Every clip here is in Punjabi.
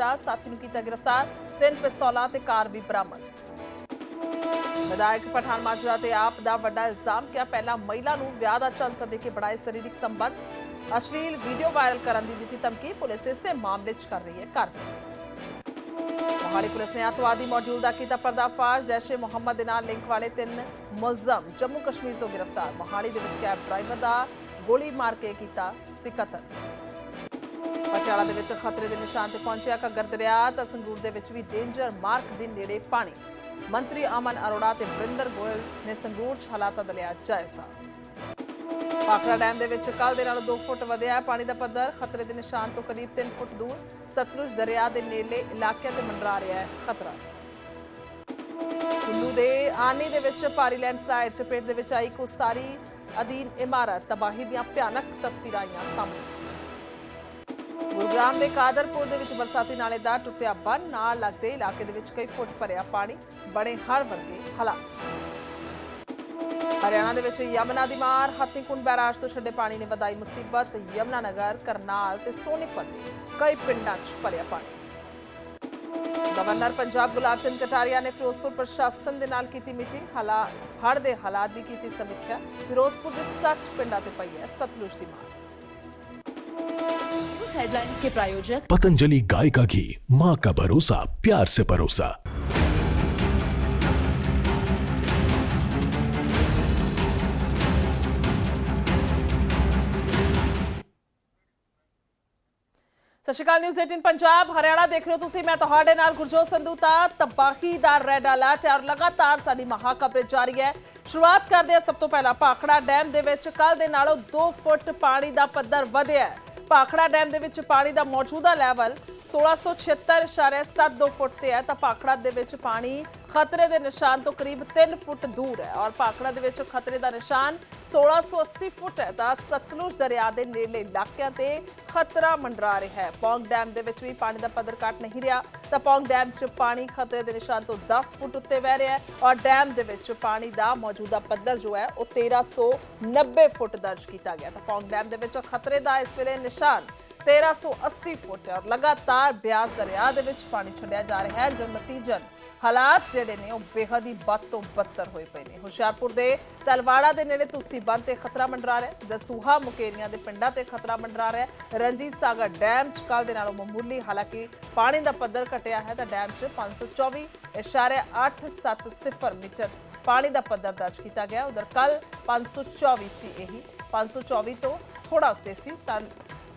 ਦਾ ਸਾਥੀ ਨੂੰ ਕੀਤਾ ਗ੍ਰਿਫਤਾਰ, ਤਿੰਨ ਪਿਸਤੌਲਾਂ ਤੇ ਕਾਰ ਵੀ ਬਰਾਮਦ। ਵਿਧਾਇਕ ਪਠਾਨ ਮਾਜਰਾ ਤੇ ਆਪ ਦਾ ਵੱਡਾ ਇਲਜ਼ਾਮ ਕਿਹਾ ਪਹਿਲਾਂ ਮਹਿਲਾ ਨੂੰ ਵਿਆਹ ਦਾ ਝਾਂਸਾ ਦੇ ਕੇ ਬਣਾਏ ਸਰੀਰਕ ਸੰਬੰਧ, ਅਸ਼ਲੀਲ ਵੀਡੀਓ ਵਾਇਰਲ ਕਰਨ ਦੀ ਦਿੱਤੀ ਧਮਕੀ, ਪੁਲਿਸ ਇਸੇ ਮਾਮਲੇ 'ਚ ਕਰ ਰਹੀ ਹੈ ਕਾਰਵਾਈ। ਮੋਹਾਲੀ ਪੁਲਿਸ ਨੇ ਅੱਤਵਾਦੀ ਮੋਡਿਊਲ ਦਾ ਕੀਤਾ ਪਰਦਾਫਾਸ਼, ਜੈਸ਼ੇ ਮੁਹੰਮਦ ਦੇ ਨਾਲ ਲਿੰਕ ਵਾਲੇ ਤਿੰਨ ਮੁਲਜ਼ਮ ਜੰਮੂ ਕਸ਼ਮੀਰ ਤੋਂ ਗ੍ਰਿਫਤਾਰ। ਮੋਹਾਲੀ ਦੇ ਵਿੱਚ ਕੈਬ ਡਰਾਈਵਰ ਦਾ ਗੋਲੀ ਮਾਰ ਕੇ ਕੀਤਾ ਸੀ ਕਤਲ ਪਟਿਆਲਾ ਦੇ ਵਿੱਚ ਖਤਰੇ ਦੇ ਨਿਸ਼ਾਨ ਤੇ ਪਹੁੰਚਿਆ ਘੱਗਰ ਦਰਿਆ ਤਾਂ ਸੰਗਰੂਰ ਦੇ ਵਿੱਚ ਵੀ ਡੇਂਜਰ ਮਾਰਕ ਦੇ ਨੇੜੇ ਪਾਣੀ। ਮੰਤਰੀ ਅਮਨ ਅਰੋੜਾ ਤੇ ਬਰਿੰਦਰ ਗੋਇਲ ਨੇ ਸੰਗਰੂਰ 'ਚ ਹਾਲਾਤਾਂ ਦਾ ਲਿਆ ਜਾਇਜ਼ਾ। ਪਾਖੜਾ ਡੈਮ ਦੇ ਵਿੱਚ ਕੱਲ ਦੇ ਨਾਲ 2 ਫੁੱਟ ਵਧਿਆ ਪਾਣੀ ਦਾ ਪੱਧਰ। ਖਤਰੇ ਦੇ ਨਿਸ਼ਾਨ ਤੋਂ ਕਰੀਬ 3 ਫੁੱਟ ਦੂਰ। ਸਤਲੁਜ ਦਰਿਆ ਦੇ ਨੇੜੇ ਇਲਾਕਿਆਂ ਤੇ ਮੰਡਰਾ ਰਿਹਾ ਹੈ ਖਤਰਾ। ਕੁੱਲੂ ਦੇ ਆਨੀ ਦੇ ਵਿੱਚ ਭਾਰੀ ਲੈਂਡਸਲਾਈਡ ਚਪੇਟ ਦੇ ਵਿੱਚ ਆਈ ਕੁਸਾਰੀ ਅਧੀਨ ਇਮਾਰਤ। ਤਬਾਹੀ ਦੀਆਂ ਭਿਆਨਕ ਤਸਵੀਰਾਂ ਆਈਆਂ ਸਾਹਮਣੇ। ਗੁਰਗ੍ਰਾਮ ਦੇ ਕਾਦਰਪੁਰ ਦੇ ਵਿੱਚ ਬਰਸਾਤੀ ਨਾਲੇ ਦਾ ਟੁੱਟਿਆ ਬੰਨ, ਨਾਲ ਲੱਗਦੇ ਇਲਾਕੇ ਦੇ ਵਿੱਚ ਕਈ ਫੁੱਟ ਭਰਿਆ ਪਾਣੀ, ਬਣੇ ਹੜ ਵਰਗੇ ਹਾਲਾਤ। ਹਰਿਆਣਾ ਦੇ ਵਿੱਚ ਯਮਨਾ ਦੀ ਮਾਰ ਹਥਨੀਕੁੰਡ ਬੈਰਾਜ ਤੋਂ ਛੱਡੇ ਪਾਣੀ ਨੇ ਵਧਾਈ ਮੁਸੀਬਤ। ਯਮਨਾ ਨਗਰ, ਕਰਨਾਲ ਤੇ ਸੋਨੀਪਤ ਦੇ ਕਈ ਪਿੰਡਾਂ 'ਚ ਭਰਿਆ ਪਾਣੀ। ਗਵਰਨਰ ਪੰਜਾਬ ਗੁਲਾਬ ਚੰਦ ਕਟਾਰੀਆ ਨੇ ਫਿਰੋਜ਼ਪੁਰ ਪ੍ਰਸ਼ਾਸਨ ਦੇ ਨਾਲ ਕੀਤੀ ਮੀਟਿੰਗ। ਹਾਲਾ ਹੜ੍ਹ ਦੇ ਹਾਲਾਤ ਦੀ ਕੀਤੀ ਸਮੀਖਿਆ। ਫਿਰੋਜ਼ਪੁਰ ਦੇ 60 ਪਿੰਡਾਂ ਤੇ ਪਈ ਹੈ ਸਤਲੁਜ ਦੀ ਮਾਰ। हेडलाइंस के प्रायोजक पतंजलि गाय का घी माँ का भरोसा प्यार से परोसा ਸਤਿ ਸ਼੍ਰੀ ਅਕਾਲ ਨਿਊਜ਼ 18 ਪੰਜਾਬ ਹਰਿਆਣਾ ਦੇਖ ਰਹੇ ਹੋ ਤੁਸੀਂ ਮੈਂ ਤੁਹਾਡੇ ਨਾਲ ਗੁਰਜੋਤ ਸੰਧੂ ਤਾਂ ਤਬਾਹੀ ਦਾ ਰੈੱਡ ਅਲਰਟ ਹੈ ਔਰ ਲਗਾਤਾਰ ਸਾਡੀ ਮਹਾ ਕਵਰੇਜ ਜਾਰੀ ਹੈ ਸ਼ੁਰੂਆਤ ਕਰਦੇ ਹਾਂ ਸਭ ਤੋਂ ਪਹਿਲਾਂ ਭਾਖੜਾ ਡੈਮ ਦੇ ਵਿੱਚ। ਕੱਲ ਦੇ ਨਾਲੋਂ 2 ਫੁੱਟ ਪਾਣੀ ਦਾ ਪੱਧਰ ਵਧਿਆ ਭਾਖੜਾ ਡੈਮ ਦੇ ਵਿੱਚ ਪਾਣੀ ਦਾ ਮੌਜੂਦਾ ਲੈਵਲ 1676.72 ਫੁੱਟ ਤੇ ਹੈ। ਤਾਂ ਭਾਖੜਾ ਦੇ ਵਿੱਚ ਪਾਣੀ ਖਤਰੇ ਦੇ ਨਿਸ਼ਾਨ ਤੋਂ ਕਰੀਬ 3 ਫੁੱਟ ਦੂਰ ਹੈ ਔਰ ਭਾਖੜਾ ਦੇ ਵਿੱਚ ਖਤਰੇ ਦਾ ਨਿਸ਼ਾਨ 1680 ਫੁੱਟ ਹੈ। ਤਾਂ ਸਤਲੁਜ ਦਰਿਆ ਦੇ ਨੇੜਲੇ ਇਲਾਕਿਆਂ ਤੇ ਖਤਰਾ ਮੰਡਰਾ ਰਿਹਾ ਹੈ। ਪੌਂਗ ਡੈਮ ਦੇ ਵਿੱਚ ਵੀ ਪਾਣੀ ਦਾ ਪੱਧਰ ਘਟ ਨਹੀਂ ਰਿਹਾ। ਤਾਂ ਪੌਂਗ ਡੈਮ 'ਚ ਪਾਣੀ ਖਤਰੇ ਦੇ ਨਿਸ਼ਾਨ ਤੋਂ 10 ਫੁੱਟ ਉੱਤੇ ਵਹਿ ਰਿਹਾ ਹੈ ਔਰ ਡੈਮ ਦੇ ਵਿੱਚ ਪਾਣੀ ਦਾ ਮੌਜੂਦਾ ਪੱਧਰ ਜੋ ਹੈ ਉਹ 1390 ਫੁੱਟ ਦਰਜ ਕੀਤਾ ਗਿਆ ਤਾਂ ਪੌਂਗ ਡੈਮ ਦੇ ਵਿੱਚ ਖਤਰੇ ਦਾ ਇਸ ਵੇਲੇ ਨਿਸ਼ਾਨ 1380 ਫੁੱਟ ਹੈ ਔਰ ਲਗਾਤਾਰ ਬਿਆਸ ਦਰਿਆ ਦੇ ਵਿੱਚ ਪਾਣੀ ਛੱਡਿਆ ਜਾ ਰਿਹਾ ਹੈ। ਜੋ ਨਤੀਜਨ ਹਾਲਾਤ ਜਿਹੜੇ ਨੇ ਉਹ ਬੇਹੱਦ ਹੀ ਬਦ ਤੋਂ ਬਦਤਰ ਹੋਏ ਪਏ ਨੇ। ਹੁਸ਼ਿਆਰਪੁਰ ਦੇ ਤਲਵਾੜਾ ਦੇ ਨੇੜੇ ਤੁਸੀਂ ਬੰਦ ਤੇ ਖਤਰਾ ਮੰਡਰਾ ਰਿਹਾ ਦਸੂਹਾ, ਮੁਕੇਰੀਆਂ ਦੇ ਪਿੰਡਾਂ ਤੇ ਖਤਰਾ ਮੰਡਰਾ ਰਿਹਾ ਰਣਜੀਤ ਸਾਗਰ ਡੈਮ ਚ ਕੱਲ ਦੇ ਨਾਲੋਂ ਮਾਮੂਲੀ, ਹਾਲਾਂਕਿ ਪਾਣੀ ਦਾ ਪੱਧਰ ਘਟਿਆ ਹੈ ਤਾਂ ਡੈਮ ਚ 524.870 ਮੀਟਰ ਪਾਣੀ ਦਾ ਪੱਧਰ ਦਰਜ ਕੀਤਾ ਗਿਆ। ਉਧਰ ਕੱਲ 524 ਸੀ ਇਹੀ 524 ਤੋਂ ਥੋੜਾ ਉੱਤੇ ਸੀ ਤਾਂ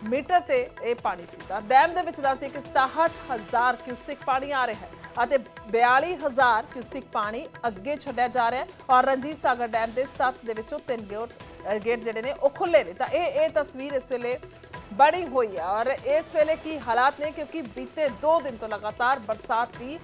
ਮੀਟਰ ਤੇ ਇਹ ਪਾਣੀ ਸੀ ਤਾਂ ਡੈਮ ਦੇ ਵਿੱਚ ਦੱਸਿਆ ਕਿ 67000 ਕਿਊਸਿਕ ਪਾਣੀ ਆ ਰਿਹਾ ਹੈ। ਅਤੇ 42000 ਕਿਊਸਿਕ ਪਾਣੀ ਅੱਗੇ ਛੱਡਿਆ ਜਾ ਰਿਹਾ ਹੈ ਔਰ ਰਣਜੀਤ ਸਾਗਰ ਡੈਮ ਦੇ 7 ਦੇ ਵਿੱਚੋਂ 3 ਗੇਟ ਗੇਟ ਜਿਹੜੇ ਨੇ ਉਹ ਖੁੱਲੇ ਨੇ। ਤਾਂ ਇਹ ਇਹ ਤਸਵੀਰ ਇਸ ਵੇਲੇ ਬਣੀ ਹੋਈ ਹੈ ਔਰ ਇਸ ਵੇਲੇ ਕੀ ਹਾਲਾਤ ਨੇ? ਕਿਉਂਕਿ ਬੀਤੇ 2 ਦਿਨ ਤੋਂ ਲਗਾਤਾਰ ਬਰਸਾਤ ਵੀ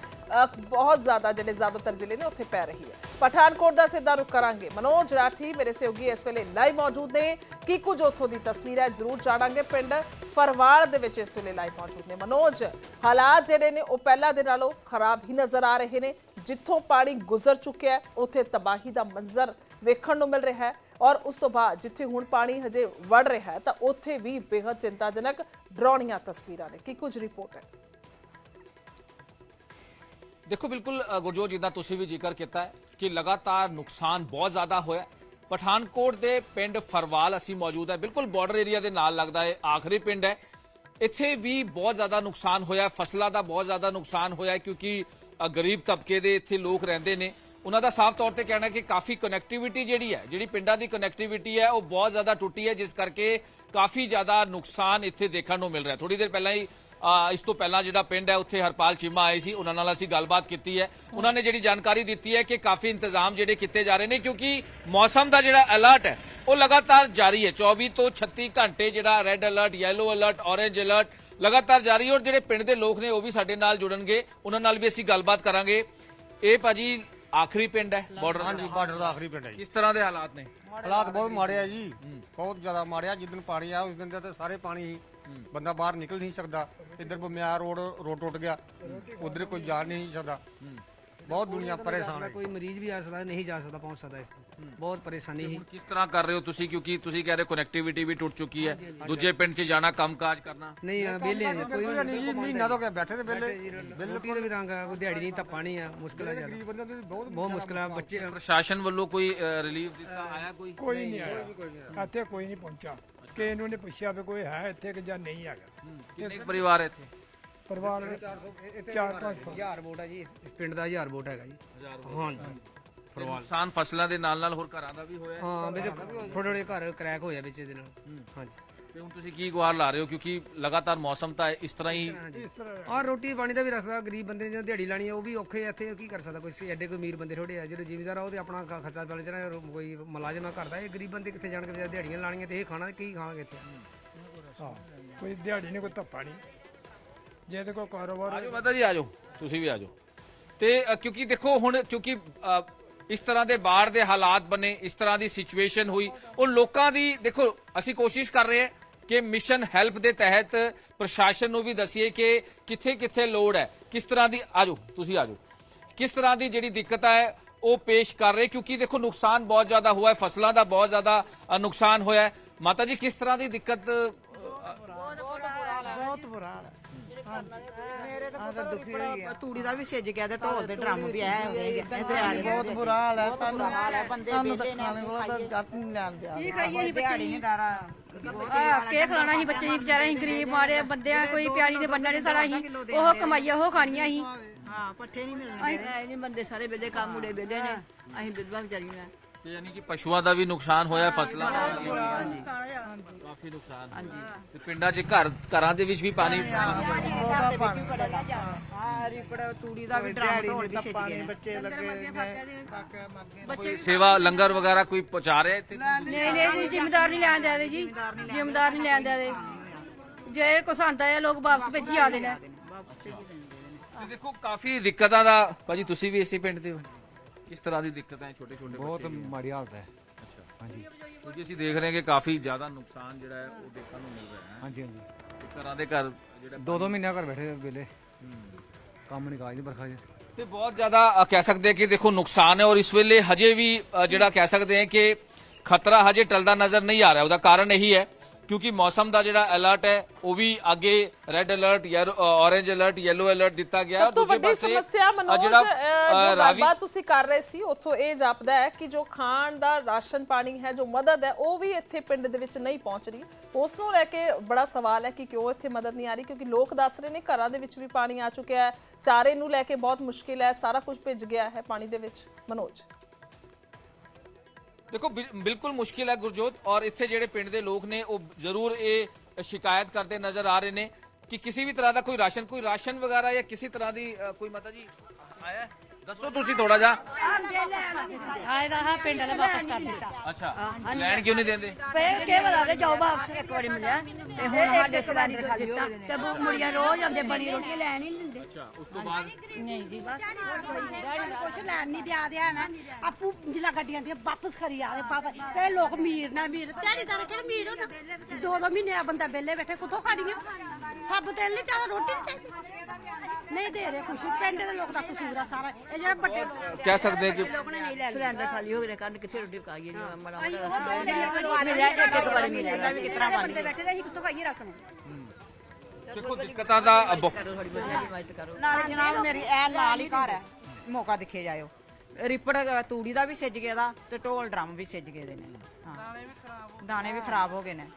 ਬਹੁਤ ਜ਼ਿਆਦਾ ਜਿਹੜੇ ਜ਼ਿਆਦਾਤਰ ਜ਼ਿਲ੍ਹੇ ਨੇ ਉੱਥੇ ਪੈ ਰਹੀ ਹੈ। ਪਠਾਨਕੋਟ ਦਾ ਸਿੱਧਾ ਰੁਖ ਕਰਾਂਗੇ। ਮਨੋਜ ਰਾਠੀ ਮੇਰੇ ਸਹਿਯੋਗੀ ਇਸ ਵੇਲੇ ਲਾਈਵ ਮੌਜੂਦ ਨੇ। ਕੀ ਕੁਝ ਉੱਥੋਂ ਦੀ ਤਸਵੀਰ ਹੈ, ਜ਼ਰੂਰ ਜਾਣਾਂਗੇ। ਪਿੰਡ ਫਰਵਾਲ ਦੇ ਵਿੱਚ ਇਸ ਵੇਲੇ ਲਾਈਵ ਮੌਜੂਦ ਨੇ। ਮਨੋਜ, ਹਾਲਾਤ ਜਿਹੜੇ ਨੇ, ਉਹ ਪਹਿਲਾਂ ਦੇ ਨਾਲੋਂ ਖਰਾਬ ਹੀ ਨਜ਼ਰ ਆ ਰਹੇ ਨੇ। ਜਿੱਥੋਂ ਪਾਣੀ ਗੁਜ਼ਰ ਚੁੱਕਿਆ ਉੱਥੇ ਤਬਾਹੀ ਦਾ ਮੰਜ਼ਰ ਵੇਖਣ ਨੂੰ ਮਿਲ ਰਿਹਾ ਹੈ। ਔਰ ਉਸ ਤੋਂ ਬਾਅਦ ਜਿੱਥੇ ਹੁਣ ਪਾਣੀ ਹਜੇ ਵੜ ਰਿਹਾ ਹੈ, ਤਾਂ ਉੱਥੇ ਵੀ ਬੇहद ਚਿੰਤਾਜਨਕ ਡਰਾਉਣੀਆਂ ਤਸਵੀਰਾਂ ਨੇ। ਕੀ ਕੁਝ ਰਿਪੋਰਟ ਹੈ? ਦੇਖੋ ਬਿਲਕੁਲ ਗੁਰਜੋਤ ਜਿੱਦਾਂ ਤੁਸੀਂ ਵੀ ਜ਼ਿਕਰ ਕੀਤਾ ਹੈ ਕਿ ਲਗਾਤਾਰ ਨੁਕਸਾਨ ਬਹੁਤ ਜ਼ਿਆਦਾ ਹੋਇਆ ਪਠਾਨਕੋਟ ਦੇ ਪਿੰਡ ਫਰਵਾਲ ਅਸੀਂ ਮੌਜੂਦ ਹੈ। ਬਿਲਕੁਲ ਬਾਰਡਰ ਏਰੀਆ ਦੇ ਨਾਲ ਲੱਗਦਾ ਹੈ ਆਖਰੀ ਪਿੰਡ ਹੈ। ਇੱਥੇ ਵੀ ਬਹੁਤ ਜ਼ਿਆਦਾ ਨੁਕਸਾਨ ਹੋਇਆ ਫਸਲਾਂ ਦਾ ਬਹੁਤ ਜ਼ਿਆਦਾ ਨੁਕਸਾਨ ਹੋਇਆ ਕਿਉਂਕਿ ਗਰੀਬ ਤਬਕੇ ਦੇ ਇੱਥੇ ਲੋਕ ਰਹਿੰਦੇ ਨੇ। ਉਹਨਾਂ ਦਾ ਸਾਫ਼ ਤੌਰ ਤੇ ਕਹਿਣਾ ਕਿ ਕਾਫੀ ਕਨੈਕਟੀਵਿਟੀ ਜਿਹੜੀ ਹੈ, ਜਿਹੜੀ ਪਿੰਡਾਂ ਦੀ ਕਨੈਕਟੀਵਿਟੀ ਹੈ, ਉਹ ਬਹੁਤ ਜ਼ਿਆਦਾ ਟੁੱਟੀ ਹੈ, ਜਿਸ ਕਰਕੇ ਕਾਫੀ ਜ਼ਿਆਦਾ ਨੁਕਸਾਨ ਇੱਥੇ ਦੇਖਣ ਨੂੰ ਮਿਲ ਰਿਹਾ ਥੋੜੀ ਦੇਰ ਪਹਿਲਾਂ ਹੀ ਇਸ ਤੋਂ ਪਹਿਲਾਂ ਜਿਹੜਾ ਪਿੰਡ ਹੈ ਉੱਥੇ ਹਰਪਾਲ ਚੀਮਾ ਆਏ ਸੀ ਉਹਨਾਂ ਨਾਲ ਅਸੀਂ ਗੱਲਬਾਤ ਕੀਤੀ ਹੈ। ਉਹਨਾਂ ਨੇ ਜਿਹੜੀ ਜਾਣਕਾਰੀ ਦਿੱਤੀ ਹੈ ਕਿ ਕਾਫੀ ਇੰਤਜ਼ਾਮ ਜਿਹੜੇ ਕੀਤੇ ਜਾ ਰਹੇ ਨੇ ਕਿਉਂਕਿ ਮੌਸਮ ਦਾ ਜਿਹੜਾ ਅਲਰਟ ਹੈ ਉਹ ਲਗਾਤਾਰ ਜਾਰੀ ਹੈ। 24 ਤੋਂ 36 ਘੰਟੇ ਜਿਹੜਾ red alert yellow alert orange alert ਲਗਾਤਾਰ ਜਾਰੀ ਔਰ ਜਿਹੜੇ ਪਿੰਡ ਦੇ ਲੋਕ ਨੇ ਉਹ ਵੀ ਸਾਡੇ ਨਾਲ ਜੁੜਨਗੇ। ਉਹਨਾਂ ਨਾਲ ਵੀ ਅਸੀਂ ਗੱਲਬਾਤ ਕਰਾਂਗੇ। ਇਹ ਭਾਜੀ ਆਖਰੀ ਪਿੰਡ ਹੈ ਬਾਰਡਰ ਹਾਂਜੀ ਬਾਰਡਰ ਦਾ ਆਖਰੀ ਪਿੰਡ ਹੈ ਜੀ। ਕਿਸ ਤਰ੍ਹਾਂ ਦੇ ਹਾਲਾਤ ਨੇ? ਹਾਲਾਤ ਬਹੁਤ ਮਾੜੇ ਆ ਜੀ। ਬਹੁਤ ਜ਼ਿਆਦਾ ਮਾੜੇ ਆ। ਜਿੱਦਨ ਪਾਣੀ ਆ ਉਸ ਦਿਨ ਤੇ ਸਾਰੇ ਪਾਣੀ ਹੀ। ਬੰਦਾ ਬਾਹਰ ਨਿਕਲ ਨਹੀਂ ਸਕਦਾ। ਇੱਧਰ ਬਮਿਆਰ ਰੋਡ ਰੋਡ ਟੁੱਟ ਗਿਆ। ਉਧਰ ਕੋਈ ਜਾ ਨਹੀਂ ਸਕਦਾ। ਬਹੁਤ ਦੁਨੀਆ ਪਰੇਸ਼ਾਨ ਹੈ। ਕੋਈ ਮਰੀਜ਼ ਵੀ ਆ ਸਕਦਾ ਨਹੀਂ ਜਾ ਸਕਦਾ ਪਹੁੰਚ ਸਕਦਾ ਇਸ ਤੇ। ਬਹੁਤ ਪਰੇਸ਼ਾਨੀ ਸੀ। ਕਿਸ ਤਰ੍ਹਾਂ ਕਰ ਰਹੇ ਹੋ ਤੁਸੀਂ? ਕਿਉਂਕਿ ਤੁਸੀਂ ਕਹਿ ਰਹੇ ਕਨੈਕਟੀਵਿਟੀ ਵੀ ਟੁੱਟ ਚੁੱਕੀ ਹੈ। ਦੂਜੇ ਪਿੰਡ 'ਚ ਜਾਣਾ ਕੰਮਕਾਜ ਕਰਨਾ। ਨਹੀਂ ਵਿਹਲੇ ਕੋਈ ਨਹੀਂ। ਮਹੀਨਾ ਤੋਂ ਕੇ ਬੈਠੇ ਤੇ ਵੇਲੇ ਰੋਟੀ ਦਾ ਵੀ ਤੰਗ ਆ ਕੋਈ ਦਿਹਾੜੀ ਨਹੀਂ ਤਾਂ ਪਾਣੀ ਆ ਮੁਸ਼ਕਲ ਆ ਜ਼ਿਆਦਾ। ਗਰੀਬ ਬੰਦੇ ਦੀ ਬਹੁਤ ਬਹੁਤ ਮੁਸ਼ਕਲ ਆ ਬੱਚੇ ਪ੍ਰਸ਼ਾਸਨ ਵੱਲੋਂ ਕੋਈ ਰਿਲੀਫ ਦਿੱਤਾ ਆਇਆ ਕੋਈ? ਕੋਈ ਨਹੀਂ ਆਇਆ। ਇੱਥੇ ਕੋਈ ਨਹੀਂ ਪਹੁੰਚਾ ਕਿ ਇਹਨੂੰ ਨੇ ਪੁੱਛਿਆ ਵੀ ਕੋਈ ਹੈ ਇੱਥੇ ਕਿ ਜਾਂ ਨਹੀਂ ਹੈਗਾ। ਕਿੰਨੇ ਕੁ ਪਰਿਵਾਰ ਇੱਥੇ? ਪਰਿਵਾਰ 4-500 ਹਜ਼ਾਰ ਵੋਟ ਆ ਜੀ ਇਸ ਪਿੰਡ ਦਾ ਹਜ਼ਾਰ ਵੋਟ ਹੈਗਾ ਜੀ। ਹਾਂਜੀ। ਤੇ ਨੁਕਸਾਨ ਫਸਲਾਂ ਦੇ ਨਾਲ ਨਾਲ ਹੋਰ ਘਰਾਂ ਦਾ ਵੀ ਹੋਇਆ ਹਾਂ? ਵਿੱਚ ਥੋੜੇ ਥੋੜੇ ਘਰ ਕਰੈਕ ਹੋਇਆ ਵਿੱਚ ਇਹਦੇ ਨਾਲ। ਹਾਂਜੀ। ਤੇ ਹੁਣ ਤੁਸੀਂ ਕੀ ਗੁਹਾਰ ਲਾ ਰਹੇ ਹੋ? ਕਿਉਂਕਿ ਲਗਾਤਾਰ ਮੌਸਮ ਤਾਂ ਇਸ ਤਰ੍ਹਾਂ ਹੀ ਔਰ ਰੋਟੀ ਪਾਣੀ ਦਾ ਵੀ ਰਸਤਾ ਗਰੀਬ ਬੰਦੇ ਨੇ ਜਦੋਂ ਦਿਹਾੜੀ ਲਾਣੀ ਆ ਉਹ ਵੀ ਔਖੇ ਆ ਇੱਥੇ ਕੀ ਕਰ ਸਕਦਾ? ਕੋਈ ਐਡੇ ਕੋਈ ਅਮੀਰ ਬੰਦੇ ਥੋੜੇ ਆ ਜਿਹੜੇ ਜ਼ਿਮੀਦਾਰ ਆ ਉਹ ਤੇ ਆਪਣਾ ਖ- ਖਰਚਾ ਪਾਣੀ ਜਿਹੜਾ ਕੋਈ ਮੁਲਾਜ਼ਮ ਆ ਕਰਦਾ ਇਹ ਗਰੀਬ ਬੰਦੇ ਕਿੱਥੇ ਜਾਣਗੇ? ਵਿਚਾਰੇ ਦਿਹਾੜੀਆਂ ਲਾਣੀਆਂ ਤੇ ਇਹ ਖਾਣਾ ਕੀ ਖਾਣਗੇ ਇੱਥੇ? ਹਾਂ ਕੋਈ ਦਿਹਾੜੀ ਨਹੀਂ ਕੋਈ ਧੱਪਾ ਨਹੀਂ। ਜੇ ਤੇ ਕੋਈ ਕਾਰੋਬਾਰ ਆਜੋ ਮਾਤਾ ਜੀ ਆਜੋ। ਤੁਸੀਂ ਵੀ ਆਜੋ। ਤੇ ਅ, ਕਿਉਂਕਿ ਦੇਖੋ ਹੁਣ ਕਿਉਂਕਿ ਅ, ਇਸ ਤਰ੍ਹਾਂ ਦੇ ਬਾੜ ਦੇ ਹਾਲਾਤ ਬਣੇ ਇਸ ਤਰ੍ਹਾਂ ਦੀ ਸਿਚੁਏਸ਼ਨ ਹੋਈ। ਉਹ ਲੋਕਾਂ ਦੀ ਦੇਖੋ ਅਸੀਂ ਕੋਸ਼ਿਸ਼ ਕਰ ਰਹੇ ਹਾਂ ਕਿ ਮਿਸ਼ਨ ਹੈਲਪ ਦੇ ਤਹਿਤ ਪ੍ਰਸ਼ਾਸਨ ਨੂੰ ਵੀ ਦਸੀਏ ਕਿ ਕਿੱਥੇ ਕਿੱਥੇ ਲੋੜ ਹੈ। ਕਿਸ ਤਰ੍ਹਾਂ ਦੀ ਆਜੋ ਤੁਸੀਂ ਆਜੋ। ਕਿਸ ਤਰ੍ਹਾਂ ਦੀ ਜਿਹੜੀ ਦਿੱਕਤ ਹੈ ਉਹ ਪੇਸ਼ ਕਰ ਰਹੇ ਕਿਉਂਕਿ ਦੇਖੋ ਨੁਕਸਾਨ ਬਹੁਤ ਜ਼ਿਆਦਾ ਹੁਆ ਹੈ ਫਸਲਾਂ ਦਾ ਬਹੁਤ ਜ਼ਿਆਦਾ ਨੁਕਸਾਨ ਹੋਇਆ ਹੈ। ਮਾਤਾ ਜੀ ਕਿਸ ਤਰ੍ਹਾਂ ਦੀ ਦਿੱਕਤ ਅ, ਤੂੜੀ ਦਾ ਵੀ ਸਿੱਜ ਗਿਆ ਤੇ ਢੋਲ ਦੇ ਡਰਮ ਵੀ ਆਏ ਹੋਏ ਇਧਰ ਬਹੁਤ ਬੁਰਾ ਹਾਲ ਹੈ। ਸਾਨੂੰ ਬੰਦੇ ਬੇਲੇ ਨੇ ਕੀ ਖਾਈਏ ਅਸੀਂ ਬੱਚੇ ਨਹੀਂ ਕੇ ਖਲਾਣਾ ਸੀ ਬੱਚੇ ਸੀ ਵਿਚਾਰੇ ਅਸੀਂ ਗਰੀਬ ਮਾਰੇ ਬੰਦੇ ਆ ਕੋਈ ਪਿਆਰੀ ਦੇ ਬੰਨਾਂ ਨੇ ਸਾਰਾ ਅਸੀਂ ਉਹ ਕਮਾਈਆ ਉਹ ਖਾਣੀਆਂ ਅਸੀਂ ਹਾਂ ਪੱਠੇ ਨਹੀਂ ਮਿਲਣੇ। ਅਸੀਂ ਬੰਦੇ ਸਾਰੇ ਬੇਲੇ ਕੰਮ ਮੁੜੇ ਬੇਲੇ ਨੇ। ਅਸੀਂ ਵਿਧਵਾ ਵਿਚਾਰੀਆਂ ਤੇ ਯਾਨੀ ਕਿ ਪਸ਼ੂਆਂ ਦਾ ਵੀ ਨੁਕਸਾਨ ਹੋਇਆ ਫਸਲਾਂ ਦਾ। ਕਾਫੀ ਨੁਕਸਾਨ। ਹਾਂਜੀ ਤੇ ਪਿੰਡਾਂ 'ਚ ਘਰ ਘਰਾਂ ਦੇ ਵਿੱਚ ਵੀ ਪਾਣੀ ਹਾਂ ਰਿਪੜ ਤੂੜੀ ਦਾ ਵੀ ਡਰਮ ਢੋਲ ਸੇਵਾ ਲੰਗਰ ਵਗੈਰਾ ਕੋਈ ਪਹੁੰਚਾ ਰਿਹਾ ਇੱਥੇ? ਨਹੀਂ ਨਹੀਂ ਜੀ ਜ਼ਿਮੀਦਾਰ ਨਹੀਂ ਲੈਣ ਦਿੰਦੇ ਜੀ। ਜ਼ਿਮੀਦਾਰ ਨਹੀਂ ਲੈਣ ਦਿੰਦੇ ਜੇ ਕੁਛ ਆਂਦਾ ਹੈ ਲੋਕ ਵਾਪਸ ਭੇਜੀ ਆ ਦੇਣਾ। ਤੇ ਦੇਖੋ ਕਾਫੀ ਦਿੱਕਤਾਂ ਦਾ ਭਾਜੀ ਤੁਸੀਂ ਵੀ ਇਸੇ ਪਿੰਡ ਦੇ ਹੋ। ਕਿਸ ਤਰ੍ਹਾਂ ਦੀ ਦਿੱਕਤਾਂ ਹੈ ਛੋਟੇ ਛੋਟੇ ਬਹੁਤ ਮਾੜੀ ਹਾਲਤ ਹੈ। ਹਾਂਜੀ। ਕਿਉਂਕਿ ਅਸੀਂ ਦੇਖ ਰਹੇ ਹਾਂ ਕਿ ਕਾਫੀ ਜ਼ਿਆਦਾ ਨੁਕਸਾਨ ਜਿਹੜਾ ਹੈ ਉਹ ਦੇਖਣ ਨੂੰ ਮਿਲ ਰਿਹਾ ਹੈ। ਹਾਂਜੀ ਹਾਂਜੀ। ਇਸ ਤਰ੍ਹਾਂ ਦੇ ਘਰ ਜਿਹੜਾ ਦੋ ਦੋ ਮਹੀਨੇ ਘਰ ਬੈਠੇ ਵੇਲੇ ਕੰਮ ਨਹੀਂ ਕਾਜ ਨਹੀਂ ਬਰਖਾ 'ਚ ਤੇ ਬਹੁਤ ਜ਼ਿਆਦਾ ਕਹਿ ਸਕਦੇ ਕਿ ਦੇਖੋ ਨੁਕਸਾਨ ਹੈ ਔਰ ਇਸ ਵੇਲੇ ਹਜੇ ਵੀ ਜਿਹੜਾ ਕਹਿ ਸਕਦੇ ਹਾਂ ਕਿ ਖਤਰਾ ਹਜੇ ਟਲਦਾ ਨਜ਼ਰ ਨਹੀਂ ਆ ਰਿਹਾ। ਉਹਦਾ ਕਾਰਨ ਇਹੀ ਹੈ ਕਿਉਂਕਿ ਮੌਸਮ ਦਾ ਜਿਹੜਾ ਅਲਰਟ ਹੈ ਉਹ ਵੀ ਅੱਗੇ ਰੈੱਡ ਅਲਰਟ ਯਾਰ ਔਰੇਂਜ ਅਲਰਟ ਯੈਲੋ ਅਲਰਟ ਦਿੱਤਾ ਗਿਆ। ਸਭ ਤੋਂ ਵੱਡੀ ਸਮੱਸਿਆ ਮਨੋਜ ਜਿਹੜਾ, ਜੋ ਗੱਲਬਾਤ ਤੁਸੀਂ ਕਰ ਰਹੇ ਸੀ ਉੱਥੋਂ ਇਹ ਜਾਪਦਾ ਹੈ ਕਿ ਜੋ ਖਾਣ ਦਾ ਰਾਸ਼ਨ ਪਾਣੀ ਹੈ ਜੋ ਮਦਦ ਹੈ ਉਹ ਵੀ ਇੱਥੇ ਪਿੰਡ ਦੇ ਵਿੱਚ ਨਹੀਂ ਪਹੁੰਚ ਰਹੀ। ਉਸ ਨੂੰ ਲੈ ਕੇ ਬੜਾ ਸਵਾਲ ਹੈ ਕਿ ਕਿਉਂ ਇੱਥੇ ਮਦਦ ਨਹੀਂ ਆ ਰਹੀ ਕਿਉਂਕਿ ਲੋਕ ਦੱਸ ਰਹੇ ਨੇ ਘਰਾਂ ਦੇ ਵਿੱਚ ਵੀ ਪਾਣੀ ਆ ਚੁੱਕਿਆ ਹੈ। ਚਾਰੇ ਨੂੰ ਲੈ ਕੇ ਬਹੁਤ ਮੁਸ਼ਕਿਲ ਹੈ ਸਾਰਾ ਕੁਝ ਭਿੱਜ ਗਿਆ ਹੈ ਪਾਣੀ ਦੇ ਵਿੱਚ। ਮਨੋਜ। ਦੇਖੋ ਬਿਲ- ਬਿਲਕੁਲ ਮੁਸ਼ਕਿਲ ਹੈ ਗੁਰਜੋਤ ਔਰ ਇੱਥੇ ਜਿਹੜੇ ਪਿੰਡ ਦੇ ਲੋਕ ਨੇ ਉਹ ਜ਼ਰੂਰ ਇਹ ਸ਼ਿਕਾਇਤ ਕਰਦੇ ਨਜ਼ਰ ਆ ਰਹੇ ਨੇ ਕਿ ਕਿਸੇ ਵੀ ਤਰ੍ਹਾਂ ਦਾ ਕੋਈ ਰਾਸ਼ਨ ਕੋਈ ਰਾਸ਼ਨ ਵਗੈਰਾ ਜਾਂ ਕਿਸੇ ਤਰ੍ਹਾਂ ਦੀ ਕੋਈ ਮਾਤਾ ਜੀ ਆਇਆ? ਦੱਸੋ ਤੁਸੀਂ ਥੋੜਾ ਜਿਹਾ। ਆਏ ਦਾ ਹਾਂ ਪਿੰਡ ਵਾਲੇ ਵਾਪਸ ਕਰ ਦਿੱਤਾ। ਅੱਛਾ ਲੈਣ ਕਿਉਂ ਨਹੀਂ ਦਿੰਦੇ? ਫੇਰ ਕੇ ਬਤਾ ਦੇ ਜਾਓ ਵਾਪਸ। ਇੱਕ ਵਾਰੀ ਮਿਲਿਆ। ਤੇ ਹੁਣ ਸਾਡੇ ਸਵਾਰੀ ਤੋਂ ਦਿੱਤਾ ਤੇ ਮੁੜੀਆਂ ਰੋਜ਼ ਆਉਂਦੇ ਬਣੀ ਰੋਟੀ ਲੈਣ ਹੀ ਅੱਛਾ ਉਸ ਤੋਂ ਬਾਅਦ? ਨਹੀਂ ਜੀ ਬਸ ਕੁਛ ਲੈਣ ਨਹੀਂ ਦਿਆ ਦਿਆ ਨਾ। ਆਪੂ ਜਿਲਾ ਗੱਡੀਆਂ ਦੀਆਂ ਵਾਪਸ ਖਰੀ ਆ ਬਾਬਾ ਕਈ ਲੋਕ ਮੀਰ ਨਾ ਮੀਰ ਦਿਹਾੜੀਦਾਰ ਕਿਹੜੇ ਮੀਰ ਹੋਣਾ ਦੋ ਦੋ ਮਹੀਨੇ ਆ ਬੰਦਾ ਵਿਹਲੇ ਬੈਠੇ ਕਿੱਥੋਂ ਖਾਣੀਆਂ? ਸਭ ਤੇ ਨਹੀਂ ਚਾਹਦਾ ਰੋਟੀ ਨਹੀਂ ਚਾਹੀਦੀ। ਨਹੀਂ ਦੇ ਰਹੇ ਖੁਸ਼ੀ। ਪਿੰਡ ਦੇ ਲੋਕ ਦਾ ਕਸੂਰ ਆ ਸਾਰਾ। ਇਹ ਜਿਹੜਾ ਵੱਡੇ ਲੋਕ ਕਹਿ ਸਕਦੇ ਕਿ ਸਿਲੰਡਰ ਖਾਲੀ ਹੋ ਗਏ ਕੰਨ ਕਿੱਥੇ ਰੋਟੀ ਪਕਾਈਏ ਜੀ? ਮੜਾ ਮਿਲਿਆ ਇੱਕ ਇੱਕ ਵਾਰੀ ਮਿਲਿਆ ਵੀ ਕਿਤਨਾ ਬਣ ਗਿਆ ਬੈਠੇ ਅਸੀਂ ਕਿੱਥੋਂ ਖਾਈਏ ਰਸਮ? ਦੇਖੋ ਦਿੱਕਤਾਂ ਦਾ ਬਹੁਤ ਥੋੜੀ ਵਧੀਆ ਦੀ ਮਦਦ ਕਰੋ ਨਾਲੇ ਜਨਾਬ ਮੇਰੀ ਐ ਨਾਲ ਹੀ ਘਰ ਹੈ। ਮੌਕਾ ਦਿਖੇ ਜਾਇਓ। ਰਿਪੜ ਅ, ਤੂੜੀ ਦਾ ਵੀ ਸਿੱਜ ਗਿਆ ਦਾ ਤੇ ਢੋਲ ਡਰਮ ਵੀ ਸਿੱਜ ਗਏ ਦੇ ਨੇ। ਹਾਂ। ਦਾਣੇ ਵੀ ਖਰਾਬ ਹੋ ਗਏ। ਨੇ।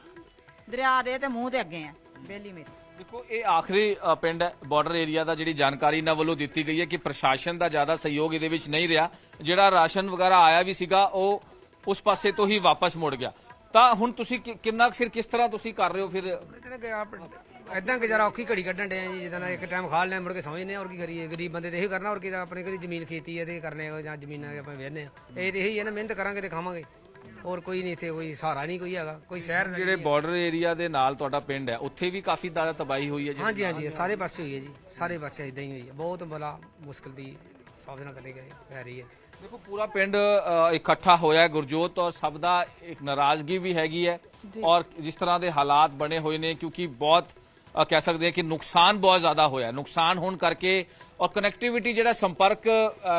ਦਰਿਆ ਦੇ ਤੇ ਮੂੰਹ ਦੇ ਅੱਗੇ ਆ ਬੇਲੀ ਮੇਰੀ। ਦੇਖੋ ਇਹ ਆਖਰੀ ਅ, ਪਿੰਡ ਬਾਰਡਰ ਏਰੀਆ ਦਾ ਜਿਹੜੀ ਜਾਣਕਾਰੀ ਇਹਨਾਂ ਵੱਲੋਂ ਦਿੱਤੀ ਗਈ ਹੈ ਕਿ ਪ੍ਰਸ਼ਾਸਨ ਦਾ ਜ਼ਿਆਦਾ ਸਹਿਯੋਗ ਇਹਦੇ ਵਿੱਚ ਨਹੀਂ ਰਿਹਾ। ਜਿਹੜਾ ਰਾਸ਼ਨ ਵਗੈਰਾ ਆਇਆ ਵੀ ਸੀਗਾ ਉਹ ਉਸ ਪਾਸੇ ਤੋਂ ਹੀ ਵਾਪਸ ਮੁੜ ਗਿਆ। ਤਾਂ ਹੁਣ ਤੁਸੀਂ ਕਿ- ਕਿੰਨਾ ਕੁ ਫਿਰ ਕਿਸ ਤਰ੍ਹਾਂ ਤੁਸੀਂ ਕਰ ਰਹੇ ਹੋ ਫਿਰ? ਇਦਾਂ ਗੁਜ਼ਾਰਾ ਔਖੀ ਘੜੀ ਕੱਢਣ ਦੇ ਆ ਜੀ ਜਿੱਦਾਂ ਇੱਕ ਟਾਈਮ ਖਾ ਲੈਣੇ ਮੁੜ ਕੇ ਸਮਝਨੇ ਔਰ ਕੀ ਕਰੀਏ ਗਰੀਬ ਬੰਦੇ ਤੇ ਇਹੀ ਕਰਨਾ ਔਰ ਕੀ ਆਪਣੇ ਕੋਲ ਜ਼ਮੀਨ ਖੇਤੀ ਹੈ ਤੇ ਕਰਨੇ ਆ ਜਾਂ ਜ਼ਮੀਨਾਂ ਆਪਾਂ ਵੇਹਨੇ ਆ। ਇਹ ਤੇ ਇਹੀ ਹੈ ਨਾ ਮਿਹਨਤ ਕਰਾਂਗੇ ਤੇ ਖਾਵਾਂਗੇ। ਹੋਰ ਕੋਈ ਨਹੀਂ ਇੱਥੇ ਕੋਈ ਸਹਾਰਾ ਨਹੀਂ ਕੋਈ ਹੈਗਾ ਕੋਈ ਸ਼ਹਿਰ ਨਹੀਂ ਜਿਹੜੇ ਬਾਰਡਰ ਏਰੀਆ ਦੇ ਨਾਲ ਤੁਹਾਡਾ ਪਿੰਡ ਹੈ ਉੱਥੇ ਵੀ ਕਾਫੀ ਜ਼ਿਆਦਾ ਤਬਾਹੀ ਹੋਈ ਹੈ ਜੀ ਹਾਂਜੀ ਹਾਂਜੀ ਸਾਰੇ ਪਾਸੇ ਹੋਈ ਹੈ ਜੀ ਸਾਰੇ ਪਾਸੇ ਇਦਾਂ ਹੀ ਹੋਈ ਹੈ। ਬਹੁਤ ਬੜਾ ਮੁਸ਼ਕਲ ਦੀ ਸਾਹਮਣਾ ਕਰਨੀ ਗਏ ਪੈ ਰਹੀ ਹੈ। ਦੇਖੋ ਪੂਰਾ ਪਿੰਡ ਇਕੱਠਾ ਹੋਇਆ ਹੈ ਗੁਰਜੋਤ ਔਰ ਸਭ ਦਾ ਇੱਕ ਨਾਰਾਜ਼ਗੀ ਵੀ ਹੈਗੀ ਹੈ ਔਰ ਜਿਸ ਤਰ੍ਹਾਂ ਦੇ ਹਾਲਾਤ ਬਣੇ ਹੋਏ ਨੇ ਕਿਉਂਕਿ ਬਹੁਤ ਕਹਿ ਸਕਦੇ ਹਾਂ ਕਿ ਨੁਕਸਾਨ ਬਹੁਤ ਜ਼ਿਆਦਾ ਹੋਇਆ ਨੁਕਸਾਨ ਹੋਣ ਕਰਕੇ ਔਰ ਕਨੈਕਟੀਵਿਟੀ ਜਿਹੜਾ ਸੰਪਰਕ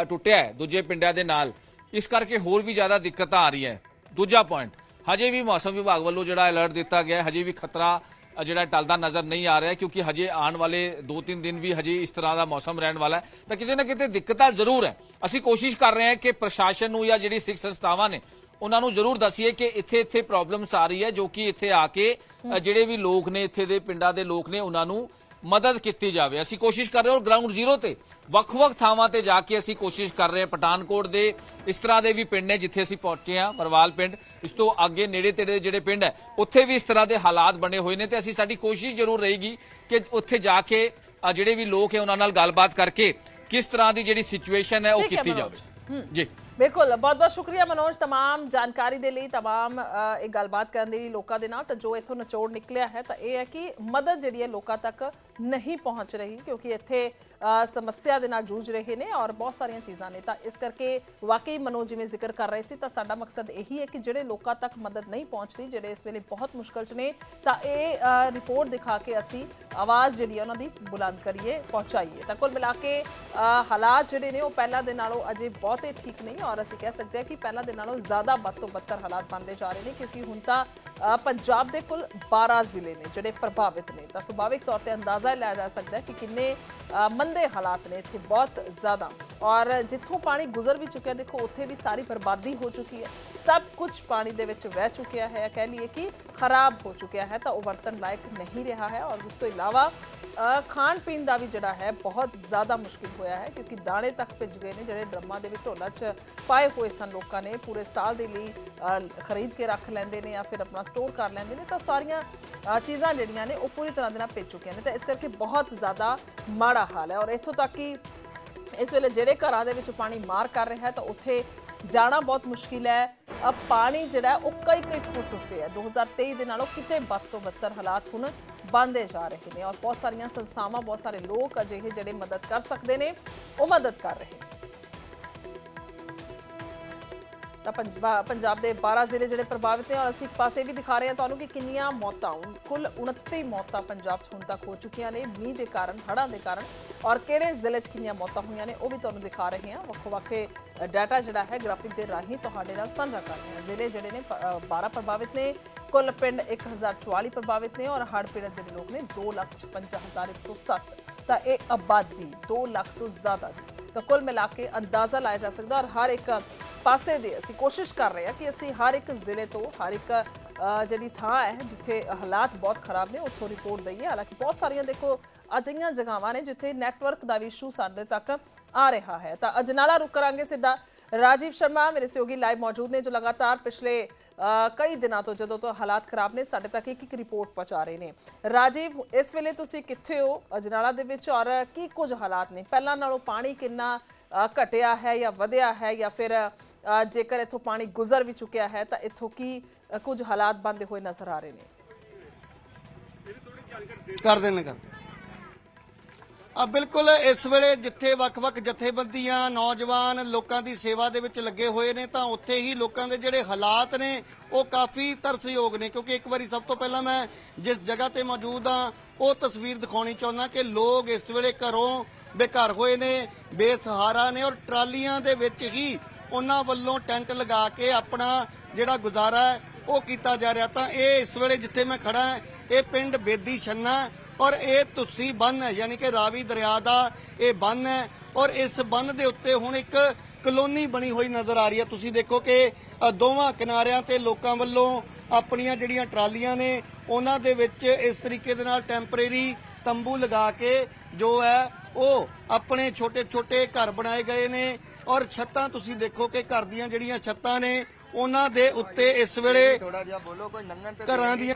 ਟੁੱਟਿਆ ਹੈ ਦੂਜੇ ਪਿੰਡਾਂ ਦੇ ਨਾਲ, ਇਸ ਕਰਕੇ ਹੋਰ ਵੀ ਜ਼ਿਆਦਾ ਦਿੱਕਤਾਂ ਆ ਰਹੀਆਂ ਦੂਜਾ ਪੁਆਇੰਟ ਹਜੇ ਵੀ ਮੌਸਮ ਵਿਭਾਗ ਵੱਲੋਂ ਜਿਹੜਾ ਅਲਰਟ ਦਿੱਤਾ ਗਿਆ ਹਜੇ ਵੀ ਖਤਰਾ ਜਿਹੜਾ ਟਲਦਾ ਨਜ਼ਰ ਨਹੀਂ ਆ ਰਿਹਾ ਕਿਉਂਕਿ ਹਜੇ ਆਉਣ ਵਾਲੇ 2-3 ਦਿਨ ਵੀ ਹਜੇ ਇਸ ਤਰ੍ਹਾਂ ਦਾ ਮੌਸਮ ਰਹਿਣ ਵਾਲਾ ਹੈ। ਤਾਂ ਕਿਤੇ ਨਾ ਕਿਤੇ ਦਿੱਕਤਾਂ ਜ਼ਰੂਰ ਹੈ। ਅਸੀਂ ਕੋਸ਼ਿਸ਼ ਕਰ ਰਹੇ ਹਾਂ ਕਿ ਪ੍ਰਸ਼ਾਸਨ ਨੂੰ ਜਾਂ ਜਿਹੜੀ ਸਿੱਖ ਸੰਸਥਾਵਾਂ ਨੇ ਉਹਨਾਂ ਨੂੰ ਜ਼ਰੂਰ ਦੱਸੀਏ ਕਿ ਇੱਥੇ ਇੱਥੇ ਪ੍ਰੋਬਲਮਸ ਆ ਰਹੀ ਹੈ ਜੋ ਕਿ ਇੱਥੇ ਆ ਕੇ ਜਿਹੜੇ ਵੀ ਲੋਕ ਨੇ ਇੱਥੇ ਦੇ ਪਿੰਡਾਂ ਦੇ ਲੋਕ ਨੇ ਉਹਨਾਂ ਨੂੰ ਮਦਦ ਕੀਤੀ ਜਾਵੇ। ਅਸੀਂ ਕੋਸ਼ਿਸ਼ ਕਰ ਰਹੇ ਹਾਂ ਗਰਾਊਂਡ ਜ਼ੀਰੋ ਤੇ ਵੱਖ-ਵੱਖ ਥਾਵਾਂ ਤੇ ਜਾ ਕੇ ਅਸੀਂ ਕੋਸ਼ਿਸ਼ ਕਰ ਰਹੇ ਹਾਂ ਪਠਾਨਕੋਟ ਦੇ ਇਸ ਤਰ੍ਹਾਂ ਦੇ ਵੀ ਪਿੰਡ ਨੇ ਜਿੱਥੇ ਅਸੀਂ ਪਹੁੰਚੇ ਹਾਂ ਪਰਵਾਲ ਪਿੰਡ। ਇਸ ਤੋਂ ਅੱਗੇ ਨੇੜੇ ਤੇੜੇ ਦੇ ਜਿਹੜੇ ਪਿੰਡ ਹੈ ਉੱਥੇ ਵੀ ਇਸ ਤਰ੍ਹਾਂ ਦੇ ਹਾਲਾਤ ਬਣੇ ਹੋਏ ਨੇ ਤੇ ਅਸੀਂ ਸਾਡੀ ਕੋਸ਼ਿਸ਼ ਜ਼ਰੂਰ ਰਹੇਗੀ ਕਿ ਉੱਥੇ ਜਾ ਕੇ ਜਿਹੜੇ ਵੀ ਲੋਕ ਹੈ ਉਹਨਾਂ ਨਾਲ ਗੱਲਬਾਤ ਕਰਕੇ ਕਿਸ ਤਰ੍ਹਾਂ ਦੀ ਜਿਹੜੀ ਸਿਚੁਏਸ਼ਨ ਹੈ ਉਹ ਕੀਤੀ। ਜਾਵੇ। ਜੀ। ਬਿਲਕੁਲ ਬਹੁਤ ਬਹੁਤ ਸ਼ੁਕਰੀਆ ਮਨੋਜ तमाम ਜਾਣਕਾਰੀ ਦੇ ਲਈ तमाम ਅ, ਇਹ ਗੱਲਬਾਤ ਕਰਨ ਦੇ ਲਈ ਲੋਕਾਂ ਦੇ ਨਾਲ ਤਾਂ ਜੋ ਇਥੋਂ ਨਿਚੋੜ ਨਿਕਲਿਆ ਹੈ ਤਾਂ ਇਹ ਹੈ ਕਿ ਮਦਦ ਜਿਹੜੀ ਹੈ ਲੋਕਾਂ ਤੱਕ ਨਹੀਂ ਪਹੁੰਚ ਰਹੀ ਕਿਉਂਕਿ ਇੱਥੇ ਅ, ਸਮੱਸਿਆ ਦੇ ਨਾਲ ਜੂਝ ਰਹੇ ਨੇ ਔਰ ਬਹੁਤ ਸਾਰੀਆਂ ਚੀਜ਼ਾਂ ਨੇ ਤਾਂ ਇਸ ਕਰਕੇ ਵਾਕਈ ਮਨੋਜ ਜਿਵੇਂ ਜ਼ਿਕਰ ਕਰ ਰਹੇ ਸੀ ਤਾਂ ਸਾਡਾ ਮਕਸਦ ਇਹੀ ਹੈ ਕਿ ਜਿਹੜੇ ਲੋਕਾਂ ਤੱਕ ਮਦਦ ਨਹੀਂ ਪਹੁੰਚ ਰਹੀ ਜਿਹੜੇ ਇਸ ਵੇਲੇ ਬਹੁਤ ਮੁਸ਼ਕਲ 'ਚ ਨੇ ਤਾਂ ਇਹ ਅ, ਰਿਪੋਰਟ ਦਿਖਾ ਕੇ ਅਸੀਂ ਆਵਾਜ਼ ਜਿਹੜੀ ਹੈ ਉਹਨਾਂ ਦੀ ਬੁਲੰਦ ਕਰੀਏ ਪਹੁੰਚਾਈਏ ਤਾਂ ਕੁੱਲ ਮਿਲਾ ਕੇ ਅ, ਹਾਲਾਤ ਜਿਹੜੇ ਨੇ ਉਹ ਪਹਿਲਾਂ ਦੇ ਨਾਲੋਂ ਅਜੇ ਬਹੁਤੇ ਠੀਕ ਨਹੀਂ ਔਰ ਅਸੀਂ ਕਹਿ ਸਕਦੇ ਹਾਂ ਕਿ ਪਹਿਲਾਂ ਦੇ ਨਾਲੋਂ ਜ਼ਿਆਦਾ ਬਦ ਤੋਂ ਬੱਤਰ ਹਾਲਾਤ ਬਣਦੇ ਜਾ ਰਹੇ ਨੇ ਕਿਉਂਕਿ ਹੁਣ ਤਾਂ ਪੰਜਾਬ ਦੇ ਕੁੱਲ 12 ਜ਼ਿਲ੍ਹੇ ਨੇ ਜਿਹੜੇ ਪ੍ਰਭਾਵਿਤ ਨੇ। ਤਾਂ ਸੁਭਾਵਿਕ ਤੌਰ ਤੇ ਅੰਦਾਜ਼ਾ ਲਾਇਆ ਜਾ ਸਕਦਾ ਹੈ ਕਿ ਕਿੰਨੇ ਮੰਦੇ ਹਾਲਾਤ ਨੇ ਇੱਥੇ ਬਹੁਤ ਜ਼ਿਆਦਾ। ਔਰ ਜਿੱਥੋਂ ਪਾਣੀ ਗੁਜ਼ਰ ਵੀ ਚੁੱਕਿਆ, ਦੇਖੋ, ਉੱਥੇ ਵੀ ਸਾਰੀ ਬਰਬਾਦੀ ਹੋ ਚੁੱਕੀ ਹੈ। ਸਭ ਕੁਝ ਪਾਣੀ ਦੇ ਵਿੱਚ ਵਹਿ ਚੁੱਕਿਆ ਹੈ। ਕਹਿ ਲਈਏ ਕਿ ਖਰਾਬ ਹੋ ਚੁੱਕਿਆ ਹੈ ਤਾਂ ਉਹ ਵਰਤਣ ਲਾਇਕ ਨਹੀਂ ਰਿਹਾ ਹੈ ਔਰ ਉਸ ਤੋਂ ਇਲਾਵਾ ਖਾਣ ਪੀਣ ਦਾ ਵੀ ਜਿਹੜਾ ਹੈ ਬਹੁਤ ਜ਼ਿਆਦਾ ਮੁਸ਼ਕਿਲ ਹੋਇਆ ਹੈ ਕਿਉਂਕਿ ਦਾਣੇ ਤੱਕ ਭਿੱਜ ਗਏ ਨੇ, ਜਿਹੜੇ ਡਰਮਾਂ ਦੇ ਵਿੱਚ ਢੋਲਾ 'ਚ ਪਾਏ ਹੋਏ ਸਨ ਲੋਕਾਂ ਨੇ, ਪੂਰੇ ਸਾਲ ਦੇ ਲਈ ਖਰੀਦ ਕੇ ਰੱਖ ਲੈਂਦੇ ਨੇ ਜਾਂ ਫਿਰ ਆਪਣਾ ਸਟੋਰ ਕਰ ਲੈਂਦੇ ਨੇ ਤਾਂ ਸਾਰੀਆਂ ਚੀਜ਼ਾਂ ਜਿਹੜੀਆਂ ਨੇ ਉਹ ਪੂਰੀ ਤਰ੍ਹਾਂ ਦੇ ਨਾਲ ਭਿੱਜ ਚੁੱਕੀਆਂ ਨੇ ਤਾਂ ਇਸ ਕਰਕੇ ਬਹੁਤ ਜ਼ਿਆਦਾ ਮਾੜਾ ਹਾਲ ਹੈ। ਔਰ ਇੱਥੋਂ ਤੱਕ ਕਿ ਇਸ ਵੇਲੇ ਜਿਹੜੇ ਘਰਾਂ ਦੇ ਵਿੱਚ ਪਾਣੀ ਮਾਰ ਕਰ ਰਿਹਾ ਹੈ ਤਾਂ ਉੱਥੇ ਜਾਣਾ ਬਹੁਤ ਮੁਸ਼ਕਿਲ ਹੈ। ਪਾਣੀ ਜਿਹੜਾ ਉਹ ਕਈ ਕਈ ਫੁੱਟ ਉੱਤੇ ਹੈ। 2023 ਦੇ ਨਾਲੋਂ ਕਿਤੇ ਵੱਧ ਤੋਂ ਬੱਤਰ ਹਾਲਾਤ ਹੁਣ ਬਣਦੇ ਜਾ ਰਹੇ ਨੇ ਔਰ ਬਹੁਤ ਸਾਰੀਆਂ ਸੰਸਥਾਵਾਂ, ਬਹੁਤ ਸਾਰੇ ਲੋਕ ਅਜਿਹੇ ਜਿਹੜੇ ਮਦਦ ਕਰ ਸਕਦੇ ਨੇ, ਉਹ ਮਦਦ ਕਰ ਰਹੇ ਨੇ। ਤਾਂ ਪੰਜਾ- ਪੰਜਾਬ ਦੇ 12 ਜ਼ਿਲ੍ਹੇ ਜਿਹੜੇ ਪ੍ਰਭਾਵਿਤ ਨੇ ਔਰ ਅਸੀਂ ਪਾਸੇ ਵੀ ਦਿਖਾ ਰਹੇ ਹਾਂ ਤੁਹਾਨੂੰ ਕਿ ਕਿੰਨੀਆਂ ਮੌਤਾਂ ਕੁੱਲ 29 ਮੌਤਾਂ ਪੰਜਾਬ 'ਚ ਹੁਣ ਤੱਕ ਹੋ ਚੁੱਕੀਆਂ ਨੇ ਮੀਂਹ ਦੇ ਕਾਰਨ ਹੜ੍ਹਾਂ ਦੇ ਕਾਰਨ ਔਰ ਕਿਹੜੇ ਜ਼ਿਲ੍ਹੇ 'ਚ ਕਿੰਨੀਆਂ ਮੌਤਾਂ ਹੋਈਆਂ ਨੇ ਉਹ ਵੀ ਤੁਹਾਨੂੰ ਦਿਖਾ ਰਹੇ ਹਾਂ। ਵੱਖੋ ਵੱਖੇ ਡਾਟਾ ਜਿਹੜਾ ਹੈ ਗ੍ਰਾਫਿਕ ਦੇ ਰਾਹੀਂ ਤੁਹਾਡੇ ਨਾਲ ਸਾਂਝਾ ਕਰ ਰਹੇ ਹਾਂ। ਜ਼ਿਲ੍ਹੇ ਜਿਹੜੇ ਨੇ ਪ- ਅ, 12 ਪ੍ਰਭਾਵਿਤ ਨੇ ਕੁੱਲ ਪਿੰਡ 1044 ਪ੍ਰਭਾਵਿਤ ਨੇ ਔਰ ਹੜ੍ਹ ਪੀੜਤ ਜਿਹੜੇ ਲੋਕ ਨੇ 255107 ਤਾਂ ਇਹ ਆਬਾਦੀ 2 ਲੱਖ ਤੋਂ ਜ਼ਿਆਦਾ ਦੀ। ਤਾਂ ਕੁੱਲ ਮਿਲਾ ਕੇ ਅੰਦਾਜ਼ਾ ਲਾਇਆ ਜਾ ਸਕਦਾ ਔਰ ਹਰ ਇੱਕ ਪਾਸੇ ਦੇ ਅਸੀਂ ਕੋਸ਼ਿਸ਼ ਕਰ ਰਹੇ ਹਾਂ ਕਿ ਅਸੀਂ ਹਰ ਇੱਕ ਜ਼ਿਲ੍ਹੇ ਤੋਂ ਹਰ ਇੱਕ ਜਿਹੜੀ ਥਾਂ ਹੈ ਜਿੱਥੇ ਹਾਲਾਤ ਬਹੁਤ ਖਰਾਬ ਨੇ, ਉੱਥੋਂ ਰਿਪੋਰਟ ਦਈਏ। ਹਾਲਾਂਕਿ ਬਹੁਤ ਸਾਰੀਆਂ ਦੇਖੋ ਅਜਿਹੀਆਂ ਜਗ੍ਹਾਵਾਂ ਨੇ ਜਿੱਥੇ ਨੈਟਵਰਕ ਦਾ ਵੀ ਇਸ਼ੂ ਸਾਡੇ ਤੱਕ ਆ ਰਿਹਾ ਹੈ। ਤਾਂ ਅਜਨਾਲਾ ਰੁਕ ਕਰਾਂਗੇ ਸਿੱਧਾ। ਰਾਜੀਵ ਸ਼ਰਮਾ ਮੇਰੇ ਸਹਿਯੋਗੀ ਲਾਈਵ ਮੌਜੂਦ ਨੇ, ਜੋ ਲਗਾਤਾਰ ਪਿਛਲੇ ਕਈ ਦਿਨਾਂ ਤੋਂ ਜਦੋਂ ਤੋਂ ਹਾਲਾਤ ਖਰਾਬ ਨੇ, ਸਾਡੇ ਤੱਕ ਇੱਕ ਇੱਕ ਰਿਪੋਰਟ ਪਹੁੰਚਾ ਰਹੇ ਨੇ। ਰਾਜੀਵ, ਇਸ ਵੇਲੇ ਤੁਸੀਂ ਕਿੱਥੇ ਹੋ ਅਜਨਾਲਾ ਦੇ ਵਿੱਚ ਔਰ ਕੀ ਕੁਝ ਹਾਲਾਤ ਨੇ? ਪਹਿਲਾਂ ਨਾਲੋਂ ਪਾਣੀ ਕਿੰਨਾ ਘਟਿਆ ਹੈ ਜਾਂ ਵਧਿਆ ਹੈ ਜਾਂ ਫਿਰ ਜੇਕਰ ਇੱਥੋਂ ਪਾਣੀ ਗੁਜ਼ਰ ਵੀ ਚੁੱਕਿਆ ਹੈ, ਤਾਂ ਇੱਥੋਂ ਕੀ ਕੁਝ ਹਾਲਾਤ ਬਣਦੇ ਹੋਏ ਨਜ਼ਰ ਆ ਰਹੇ ਨੇ? ਕਰ ਦੇਣ ਕਰ ਆ, ਬਿਲਕੁਲ ਇਸ ਵੇਲੇ ਜਿੱਥੇ ਵੱਖ-ਵੱਖ ਜਥੇਬੰਦੀਆਂ, ਨੌਜਵਾਨ ਲੋਕਾਂ ਦੀ ਸੇਵਾ ਦੇ ਵਿੱਚ ਲੱਗੇ ਹੋਏ ਨੇ, ਤਾਂ ਉੱਥੇ ਹੀ ਲੋਕਾਂ ਦੇ ਜਿਹੜੇ ਹਾਲਾਤ ਨੇ, ਉਹ ਕਾਫੀ ਤਰਸਯੋਗ ਨੇ। ਕਿਉਂਕਿ ਇੱਕ ਵਾਰੀ ਸਭ ਤੋਂ ਪਹਿਲਾਂ ਮੈਂ ਜਿਸ ਜਗ੍ਹਾ ਤੇ ਮੌਜੂਦ ਆ ਉਹ ਤਸਵੀਰ ਦਿਖਾਉਣੀ ਚਾਹੁੰਦਾ ਕਿ ਲੋਕ ਇਸ ਵੇਲੇ ਘਰੋਂ ਬੇਘਰ ਹੋਏ ਨੇ, ਬੇਸਹਾਰਾ ਨੇ ਔਰ ਟਰਾਲੀਆਂ ਦੇ ਵਿੱਚ ਹੀ ਉਹਨਾਂ ਵੱਲੋਂ ਟੈਂਟ ਲਗਾ ਕੇ ਆਪਣਾ ਜਿਹੜਾ ਗੁਜ਼ਾਰਾ ਹੈ, ਉਹ ਕੀਤਾ ਜਾ ਰਿਹਾ। ਤਾਂ ਇਹ ਇਸ ਵੇਲੇ ਜਿੱਥੇ ਮੈਂ ਖੜਾ ਹਾਂ, ਇਹ ਪਿੰਡ ਬੇਦੀ ਛੰਨਾ ਔਰ ਇਹ ਤੁਸੀਂ ਬੰਨ ਹੈ, ਯਾਨੀ ਕਿ ਰਾਵੀ ਦਰਿਆ ਦਾ ਇਹ ਬੰਨ ਹੈ ਔਰ ਇਸ ਬੰਨ ਦੇ ਉੱਤੇ ਹੁਣ ਇੱਕ ਕਲੋਨੀ ਬਣੀ ਹੋਈ ਨਜ਼ਰ ਆ ਰਹੀ ਹੈ। ਤੁਸੀਂ ਦੇਖੋ ਕਿ ਦੋਵਾਂ ਕਿਨਾਰਿਆਂ ਤੇ ਲੋਕਾਂ ਵੱਲੋਂ ਆਪਣੀਆਂ ਜਿਹੜੀਆਂ ਟਰਾਲੀਆਂ ਨੇ, ਉਹਨਾਂ ਦੇ ਵਿੱਚ ਇਸ ਤਰੀਕੇ ਦੇ ਨਾਲ ਟੈਂਪਰੇਰੀ ਤੰਬੂ ਲਗਾ ਕੇ ਜੋ ਹੈ, ਉਹ ਆਪਣੇ ਛੋਟੇ ਛੋਟੇ ਘਰ ਬਣਾਏ ਗਏ ਨੇ। ਔਰ ਛੱਤਾਂ ਤੁਸੀਂ ਦੇਖੋ ਕਿ ਘਰ ਦੀਆਂ ਜਿਹੜੀਆਂ ਛੱਤਾਂ ਨੇ ਉਹਨਾਂ ਦੇ ਉੱਤੇ ਇਸ ਵੇਲੇ ਥੋੜਾ ਜਿਹਾ ਬੋਲੋ ਕੋਈ ਨੰਗਨ ਤੇ ਘਰਾਂ ਦੀਆਂ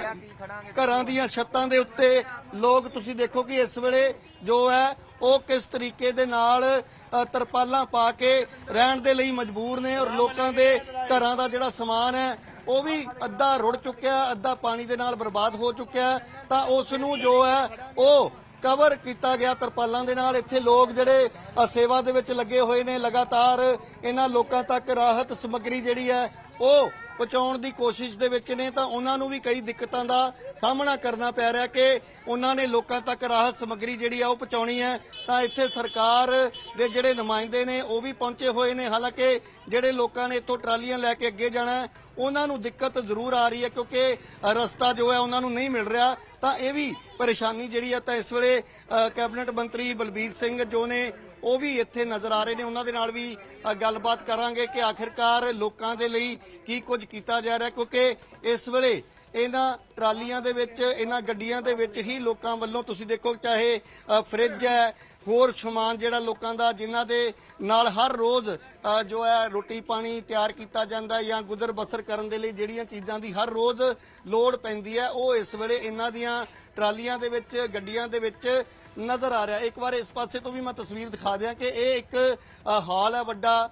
ਘਰਾਂ ਦੀਆਂ ਛੱਤਾਂ ਦੇ ਉੱਤੇ ਲੋਕ ਤੁਸੀਂ ਦੇਖੋ ਕਿ ਇਸ ਵੇਲੇ ਜੋ ਹੈ ਉਹ ਕਿਸ ਤਰੀਕੇ ਦੇ ਨਾਲ ਤਰਪਾਲਾਂ ਪਾ ਕੇ ਰਹਿਣ ਦੇ ਲਈ ਮਜਬੂਰ ਨੇ ਔਰ ਲੋਕਾਂ ਦੇ ਘਰਾਂ ਦਾ ਜਿਹੜਾ ਸਮਾਨ ਹੈ ਉਹ ਵੀ ਅੱਧਾ ਰੁੜ ਚੁੱਕਿਆ ਅੱਧਾ ਪਾਣੀ ਦੇ ਨਾਲ ਬਰਬਾਦ ਹੋ ਚੁੱਕਿਆ। ਤਾਂ ਉਸ ਨੂੰ ਜੋ ਹੈ ਉਹ ਕਵਰ ਕੀਤਾ ਗਿਆ ਤਰਪਾਲਾਂ ਦੇ ਨਾਲ। ਇੱਥੇ ਲੋਕ ਜਿਹੜੇ ਸੇਵਾ ਦੇ ਵਿੱਚ ਲੱਗੇ ਹੋਏ ਨੇ, ਲਗਾਤਾਰ ਇਹਨਾਂ ਲੋਕਾਂ ਤੱਕ ਰਾਹਤ ਸਮੱਗਰੀ ਜਿਹੜੀ ਹੈ, ਉਹ ਪਹੁੰਚਾਉਣ ਦੀ ਕੋਸ਼ਿਸ਼ ਦੇ ਵਿੱਚ ਨੇ। ਤਾਂ ਉਹਨਾਂ ਨੂੰ ਵੀ ਕਈ ਦਿੱਕਤਾਂ ਦਾ ਸਾਹਮਣਾ ਕਰਨਾ ਪੈ ਰਿਹਾ ਕਿ ਉਹਨਾਂ ਨੇ ਲੋਕਾਂ ਤੱਕ ਰਾਹਤ ਸਮੱਗਰੀ ਜਿਹੜੀ ਆ, ਉਹ ਪਹੁੰਚਾਉਣੀ ਹੈ। ਤਾਂ ਇੱਥੇ ਸਰਕਾਰ ਦੇ ਜਿਹੜੇ ਨੁਮਾਇੰਦੇ ਨੇ, ਉਹ ਵੀ ਪਹੁੰਚੇ ਹੋਏ ਨੇ। ਹਾਲਾਂਕਿ ਜਿਹੜੇ ਲੋਕਾਂ ਨੇ ਇੱਥੋਂ ਟਰਾਲੀਆਂ ਲੈ ਕੇ ਅੱਗੇ ਜਾਣਾ ਉਹਨਾਂ ਨੂੰ ਦਿੱਕਤ ਜ਼ਰੂਰ ਆ ਰਹੀ ਹੈ ਕਿਉਂਕਿ ਰਸਤਾ ਜੋ ਹੈ, ਉਹਨਾਂ ਨੂੰ ਨਹੀਂ ਮਿਲ ਰਿਹਾ। ਤਾਂ ਇਹ ਵੀ ਪਰੇਸ਼ਾਨੀ ਜਿਹੜੀ ਹੈ ਤਾਂ ਇਸ ਵੇਲੇ ਕੈਬਨਿਟ ਮੰਤਰੀ ਬਲਬੀਰ ਸਿੰਘ ਜੋ ਨੇ ਉਹ ਵੀ ਇੱਥੇ ਨਜ਼ਰ ਆ ਰਹੇ ਨੇ। ਉਹਨਾਂ ਦੇ ਨਾਲ ਵੀ ਗੱਲਬਾਤ ਕਰਾਂਗੇ ਕਿ ਆਖਿਰਕਾਰ ਲੋਕਾਂ ਦੇ ਲਈ ਕੀ ਕੁਝ ਕੀਤਾ ਜਾ ਰਿਹਾ ਕਿਉਂਕਿ ਇਸ ਵੇਲੇ ਇਹਨਾਂ ਟਰਾਲੀਆਂ ਦੇ ਵਿੱਚ ਇਹਨਾਂ ਗੱਡੀਆਂ ਦੇ ਵਿੱਚ ਹੀ ਲੋਕਾਂ ਵੱਲੋਂ ਤੁਸੀਂ ਦੇਖੋ ਚਾਹੇ ਅ, ਫਰਿੱਜ ਹੈ ਹੋਰ ਸਮਾਨ ਜਿਹੜਾ ਲੋਕਾਂ ਦਾ ਜਿਨ੍ਹਾਂ ਦੇ ਨਾਲ ਹਰ ਰੋਜ਼ ਜੋ ਹੈ ਰੋਟੀ ਪਾਣੀ ਤਿਆਰ ਕੀਤਾ ਜਾਂਦਾ ਜਾਂ ਗੁਜ਼ਰ ਬਸਰ ਕਰਨ ਦੇ ਲਈ ਜਿਹੜੀਆਂ ਚੀਜ਼ਾਂ ਦੀ ਹਰ ਰੋਜ਼ ਲੋੜ ਪੈਂਦੀ ਹੈ ਉਹ ਇਸ ਵੇਲੇ ਇਹਨਾਂ ਦੀਆਂ ਟਰਾਲੀਆਂ ਦੇ ਵਿੱਚ, ਗੱਡੀਆਂ ਦੇ ਵਿੱਚ ਨਜ਼ਰ ਆ ਰਿਹਾ। ਇੱਕ ਵਾਰ ਇਸ ਪਾਸੇ ਤੋਂ ਵੀ ਮੈਂ ਤਸਵੀਰ ਦਿਖਾ ਦਿਆਂ ਕਿ ਇਹ ਇੱਕ ਹਾਲ ਹੈ, ਵੱਡਾ